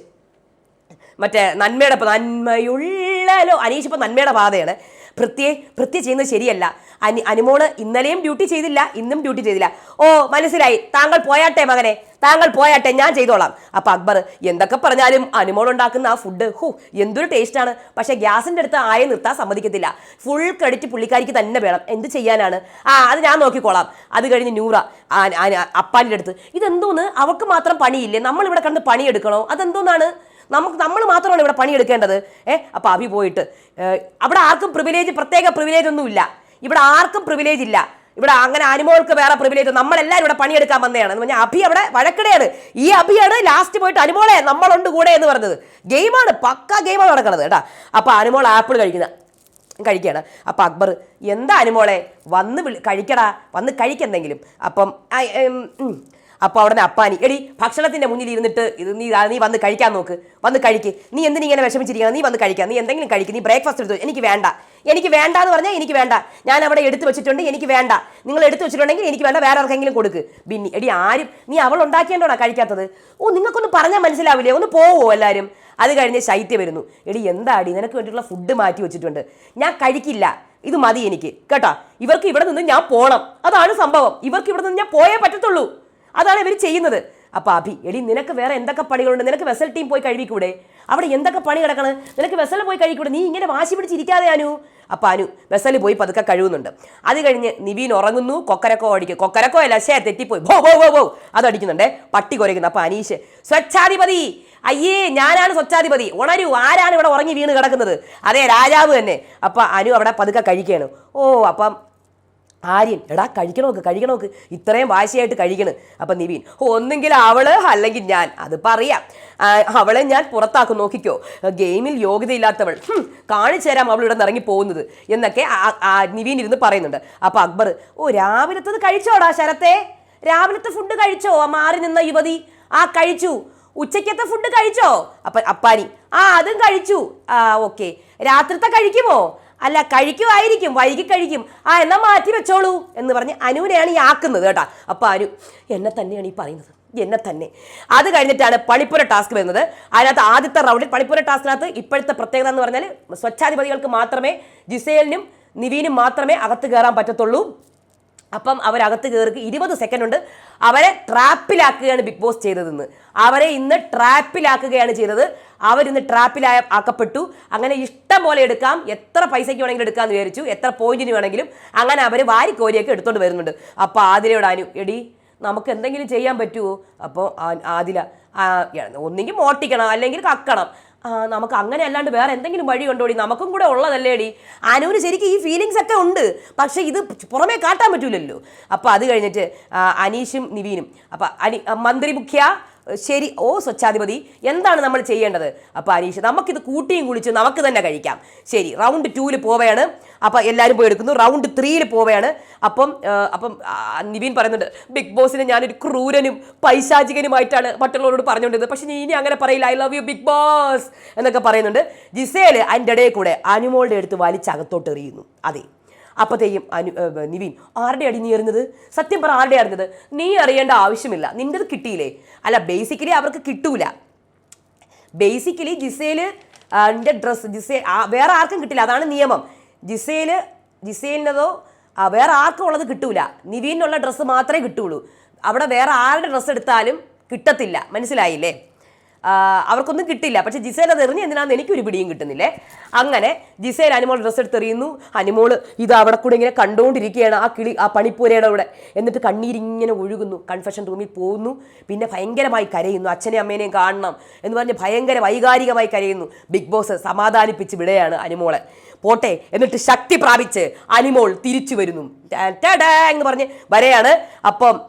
[SPEAKER 1] മറ്റേ നന്മയുടെ നന്മയുള്ളലോ അനീഷ് ഇപ്പൊ നന്മയുടെ പാതയാണ്. പ്രത്യേ പ്രത്യേക ചെയ്യുന്നത് ശരിയല്ല. അനി അനുമോൾ ഇന്നലെയും ഡ്യൂട്ടി ചെയ്തില്ല ഇന്നും ഡ്യൂട്ടി ചെയ്തില്ല. ഓ മനസ്സിലായി. താങ്കൾ പോയാട്ടെ മകനെ. താങ്കൾ പോയാട്ടെ ഞാൻ ചെയ്തോളാം. അപ്പൊ അക്ബർ എന്തൊക്കെ പറഞ്ഞാലും അനുമോൾ ഉണ്ടാക്കുന്ന ആ ഫുഡ് ഹൂ എന്തൊരു ടേസ്റ്റാണ് പക്ഷെ ഗ്യാസിന്റെ അടുത്ത് ആയ നിർത്താൻ സമ്മതിക്കത്തില്ല. ഫുൾ ക്രെഡിറ്റ് പുള്ളിക്കാരിക്ക് തന്നെ വേണം. എന്ത് ചെയ്യാനാണ്? ആ അത് ഞാൻ നോക്കിക്കോളാം. അത് കഴിഞ്ഞ് നൂറ അപ്പാന്റെ അടുത്ത്. ഇതെന്തോന്ന്? അവൾക്ക് മാത്രം പണിയില്ലേ? നമ്മൾ ഇവിടെ കണ്ട് പണിയെടുക്കണോ? അതെന്തോന്നാണ്? നമുക്ക് നമ്മൾ മാത്രമാണ് ഇവിടെ പണിയെടുക്കേണ്ടത്. ഏ അപ്പോൾ അഭി പോയിട്ട് അവിടെ ആർക്കും പ്രിവിലേജ് പ്രത്യേക പ്രിവിലേജ് ഒന്നുമില്ല ഇവിടെ ആർക്കും പ്രിവിലേജ് ഇല്ല. ഇവിടെ അങ്ങനെ അനുമോൾക്ക് വേറെ പ്രിവിലേജ് നമ്മളെല്ലാവരും ഇവിടെ പണിയെടുക്കാൻ വന്നതാണ്. എന്ന് പറഞ്ഞാൽ അഭി അവിടെ വഴക്കിടയാണ്. ഈ അഭിയാണ് ലാസ്റ്റ് പോയിട്ട് അനുമോളെ നമ്മളുണ്ട് കൂടെ എന്ന് പറഞ്ഞത്. ഗെയിമാണ് പക്ക ഗെയിമാണ് നടക്കുന്നത് കേട്ടാ. അപ്പോൾ അനുമോൾ ആപ്പിൾ കഴിക്കുന്ന കഴിക്കുകയാണ്. അപ്പം അക്ബർ എന്താ അനുമോളെ? വന്ന് വിളി കഴിക്കടാ. വന്ന് കഴിക്കെന്തെങ്കിലും അപ്പം. അപ്പോൾ അവിടെ അപ്പാനി എടി ഭക്ഷണത്തിന്റെ മുന്നിൽ ഇരുന്നിട്ട് ഇത് നീ നീ വന്ന് കഴിക്കാൻ നോക്ക്. വന്ന് കഴിക്ക്. നീ എന്തിനിങ്ങനെ വിഷമിച്ചിരിക്കണം നീ വന്ന് കഴിക്കാം. നീ എന്തെങ്കിലും കഴിക്ക്. നീ ബ്രേക്ക്ഫാസ്റ്റ് എടുത്തു എനിക്ക് വേണ്ട. എനിക്ക് വേണ്ട എന്ന് പറഞ്ഞാൽ എനിക്ക് വേണ്ട. ഞാൻ അവിടെ എടുത്തു വെച്ചിട്ടുണ്ട്. എനിക്ക് വേണ്ട. നിങ്ങൾ എടുത്തു വെച്ചിട്ടുണ്ടെങ്കിൽ എനിക്ക് വേണ്ട. വേറെ ആർക്കെങ്കിലും കൊടുക്ക്. ബിന്നി എടി ആരും നീ അവൾ ഉണ്ടാക്കിയതുകൊണ്ടാണ് കഴിക്കാത്തത്? ഓ നിങ്ങൾക്കൊന്ന് പറഞ്ഞാൽ മനസ്സിലാവില്ലേ? ഒന്ന് പോവോ എല്ലാവരും അത് കഴിഞ്ഞ് ശൈത്യം വരുന്നു. എടി എന്താടി? നിനക്ക് വേണ്ടിയിട്ടുള്ള ഫുഡ് മാറ്റി വെച്ചിട്ടുണ്ട്. ഞാൻ കഴിക്കില്ല. ഇത് മതി എനിക്ക്. കേട്ടോ? ഇവർക്ക് ഇവിടെ നിന്ന് ഞാൻ പോണം. അതാണ് സംഭവം. ഇവർക്ക് ഇവിടെ നിന്ന് ഞാൻ പോയേ പറ്റത്തുള്ളൂ. അതാണ് ഇവർ ചെയ്യുന്നത്. അപ്പൊ അഭി എടി നിനക്ക് വേറെ എന്തൊക്കെ പണികളുണ്ട്? നിനക്ക് വെസൽ ടീം പോയി കഴിവിക്കൂടെ? അവിടെ എന്തൊക്കെ പണി കിടക്കണം നിനക്ക് വെസൽ പോയി കഴിക്കൂടെ? നീ ഇങ്ങനെ വാശി പിടിച്ചിരിക്കാതെ അനു? അപ്പൊ അനു വെസൽ പോയി പതുക്കെ കഴിവുന്നുണ്ട് അത് കഴിഞ്ഞ് നിവീൻ ഉറങ്ങുന്നു കൊക്കരക്കോ അടിക്കും കൊക്കരക്കോ അല്ല ശേ തെറ്റിപ്പോയി. ഭോ ഭോ ഭോ ഭോ അത് അടിക്കുന്നുണ്ടേ. പട്ടി കുരയ്ക്കുന്നു. അപ്പൊ അനീഷ് സ്വച്ഛാധിപതി! അയ്യേ ഞാനാണ് സ്വച്ഛാധിപതി. ഉണരൂ ആരാണ് ഇവിടെ ഉറങ്ങി വീണ് കിടക്കുന്നത്? അതെ രാജാവ് തന്നെ. അപ്പൊ അനു അവിടെ പതുക്കെ കഴിക്കുകയാണ്. ഓ അപ്പം ആര്യൻ എടാ കഴിക്കണോക്ക് കഴിക്കണോക്ക് ഇത്രയും വാശിയായിട്ട് കഴിക്കണ്. അപ്പൊ നിവീൻ ഒന്നെങ്കിൽ അവൾ അല്ലെങ്കിൽ ഞാൻ അത് പറയാം. അവളെ ഞാൻ പുറത്താക്കും നോക്കിക്കോ. ഗെയിമിൽ യോഗ്യതയില്ലാത്തവൾ കാണിച്ചു തരാം അവൾ ഇവിടെ ഇറങ്ങി പോകുന്നത് എന്നൊക്കെ നിവീൻ ഇരുന്ന് പറയുന്നുണ്ട്. അപ്പൊ അക്ബർ ഓ രാവിലത്തത് കഴിച്ചോടാ ശരത്തെ? രാവിലത്തെ ഫുഡ് കഴിച്ചോ? ആ മാറി നിന്ന യുവതി ആ കഴിച്ചു. ഉച്ചയ്ക്കത്തെ ഫുഡ് കഴിച്ചോ? അപ്പ അപ്പാനി ആ അതും കഴിച്ചു. ആ ഓക്കെ രാത്രിത്തെ കഴിക്കുമോ? അല്ല കഴിക്കുമായിരിക്കും വൈകി കഴിക്കും. ആ എന്നാൽ മാറ്റി വെച്ചോളൂ എന്ന് പറഞ്ഞ് അനുവിനെയാണ് ഈ ആക്കുന്നത് കേട്ടാ. അപ്പോൾ അനു എന്നെ തന്നെയാണ് ഈ പറയുന്നത്. എന്നെ തന്നെ. അത് കഴിഞ്ഞിട്ടാണ് പണിപ്പുര ടാസ്ക് വരുന്നത്. അതിനകത്ത് ആദ്യത്തെ റൗണ്ടിൽ പണിപ്പുര ടാസ്കിനകത്ത് ഇപ്പോഴത്തെ പ്രത്യേകത എന്ന് പറഞ്ഞാൽ സ്വച്ഛാധിപതികൾക്ക് മാത്രമേ ജിസേലിനും നിവീനും മാത്രമേ അകത്ത് കയറാൻ പറ്റത്തുള്ളൂ. അപ്പം അവരകത്ത് കയറി ഇരുപത് സെക്കൻഡ് ഉണ്ട് അവരെ ട്രാപ്പിലാക്കുകയാണ് ബിഗ് ബോസ് ചെയ്തതെന്ന്. അവരെ ഇന്ന് ട്രാപ്പിലാക്കുകയാണ് ചെയ്തത്. അവരിന്ന് ട്രാപ്പിലായ ആക്കപ്പെട്ടു. അങ്ങനെ ഇഷ്ടം പോലെ എടുക്കാം. എത്ര പൈസയ്ക്ക് വേണമെങ്കിലും എടുക്കാമെന്ന് വിചാരിച്ചു. എത്ര പോയിന്റിന് വേണമെങ്കിലും. അങ്ങനെ അവർ വാരിക്കോരിയൊക്കെ എടുത്തോണ്ട് വരുന്നുണ്ട്. അപ്പോൾ ആതിരയോട് അനു എടി നമുക്ക് എന്തെങ്കിലും ചെയ്യാൻ പറ്റുമോ അപ്പോൾ ആദില ഒന്നെങ്കിൽ മോട്ടിക്കണം അല്ലെങ്കിൽ കക്കണം. നമുക്ക് അങ്ങനെ അല്ലാണ്ട് വേറെ എന്തെങ്കിലും വഴി കണ്ടോടി നമുക്കും കൂടെ ഉള്ളതല്ലേടി? അനുവിന് ശരിക്കും ഈ ഫീലിങ്സ് ഒക്കെ ഉണ്ട്. പക്ഷെ ഇത് പുറമേ കാട്ടാൻ പറ്റൂലല്ലോ. അപ്പോൾ അത് കഴിഞ്ഞിട്ട് അനീഷും നിവീനും. അപ്പം അനി മന്ത്രി മുഖ്യ ശരി ഓ സ്വച്ഛാധിപതി എന്താണ് നമ്മൾ ചെയ്യേണ്ടത്? അപ്പോൾ അനീഷ് നമുക്കിത് കൂട്ടിയും കുളിച്ച് നമുക്ക് തന്നെ കഴിക്കാം. ശരി റൗണ്ട് ടൂവിൽ പോവുകയാണ് അപ്പം എല്ലാവരും പോയി എടുക്കുന്നു. റൗണ്ട് ത്രീയിൽ പോവുകയാണ് അപ്പം അപ്പം നിവിൻ പറയുന്നുണ്ട് ബിഗ് ബോസിനെ ഞാനൊരു ക്രൂരനും പൈശാചികനുമായിട്ടാണ് മറ്റുള്ളവരോട് പറഞ്ഞുകൊണ്ടിരുന്നത്. പക്ഷേ ഇനി അങ്ങനെ പറയില്ല. I love you Bigg Boss എന്നൊക്കെ പറയുന്നുണ്ട്. ജിസേൽ അതിന്റെ ഇടയിൽ കൂടെ അനുമോളുടെ അടുത്ത് വലിച്ചകത്തോട്ട് എറിയുന്നു. അതെ. അപ്പോഴത്തേക്കും അനു നിവിൻ ആരുടെ അടി നീ എറിഞ്ഞത്? സത്യം പറ ആരുടെ അറിഞ്ഞത് നീ അറിയേണ്ട ആവശ്യമില്ല. നിന്റെത് കിട്ടിയില്ലേ? അല്ല ബേസിക്കലി അവർക്ക് കിട്ടൂല. ബേസിക്കലി ജിസേൽ എന്റെ ഡ്രസ്സ് ജിസേ വേറെ ആർക്കും കിട്ടില്ല. അതാണ് നിയമം. ജിസേൽ ജിസേലിന്റെതോ വേറെ ആർക്കും ഉള്ളത് കിട്ടൂല. നിവീനുള്ള ഡ്രസ്സ് മാത്രമേ കിട്ടുള്ളൂ. അവിടെ വേറെ ആരുടെ ഡ്രസ്സ് എടുത്താലും കിട്ടത്തില്ല. മനസ്സിലായില്ലേ? അവർക്കൊന്നും കിട്ടില്ല. പക്ഷെ ജിസേൽ അത് എറിഞ്ഞ് എന്തിനാന്ന് എനിക്കൊരു പിടിയും കിട്ടുന്നില്ലേ? അങ്ങനെ ജിസേൽ അനിമോൾ ഡ്രസ്സ് എടുത്ത് എറിയുന്നു. അനിമോൾ ഇത് അവിടെ കൂടെ ഇങ്ങനെ കണ്ടുകൊണ്ടിരിക്കുകയാണ് ആ കിളി ആ പണിപ്പൂരയുടെ അവിടെ. എന്നിട്ട് കണ്ണീരിങ്ങനെ ഒഴുകുന്നു. കൺഫെഷൻ റൂമിൽ പോകുന്നു. പിന്നെ ഭയങ്കരമായി കരയുന്നു. അച്ഛനെയും അമ്മേനെയും കാണണം എന്ന് പറഞ്ഞ് ഭയങ്കര വൈകാരികമായി കരയുന്നു. ബിഗ് ബോസ് സമാധാനിപ്പിച്ച് വിടുകയാണ് അനിമോളെ. പോട്ടെ. എന്നിട്ട് ശക്തി പ്രാപിച്ച് അനിമോൾ തിരിച്ചു വരുന്നു. എന്ന് പറഞ്ഞ് വരെയാണ്. അപ്പം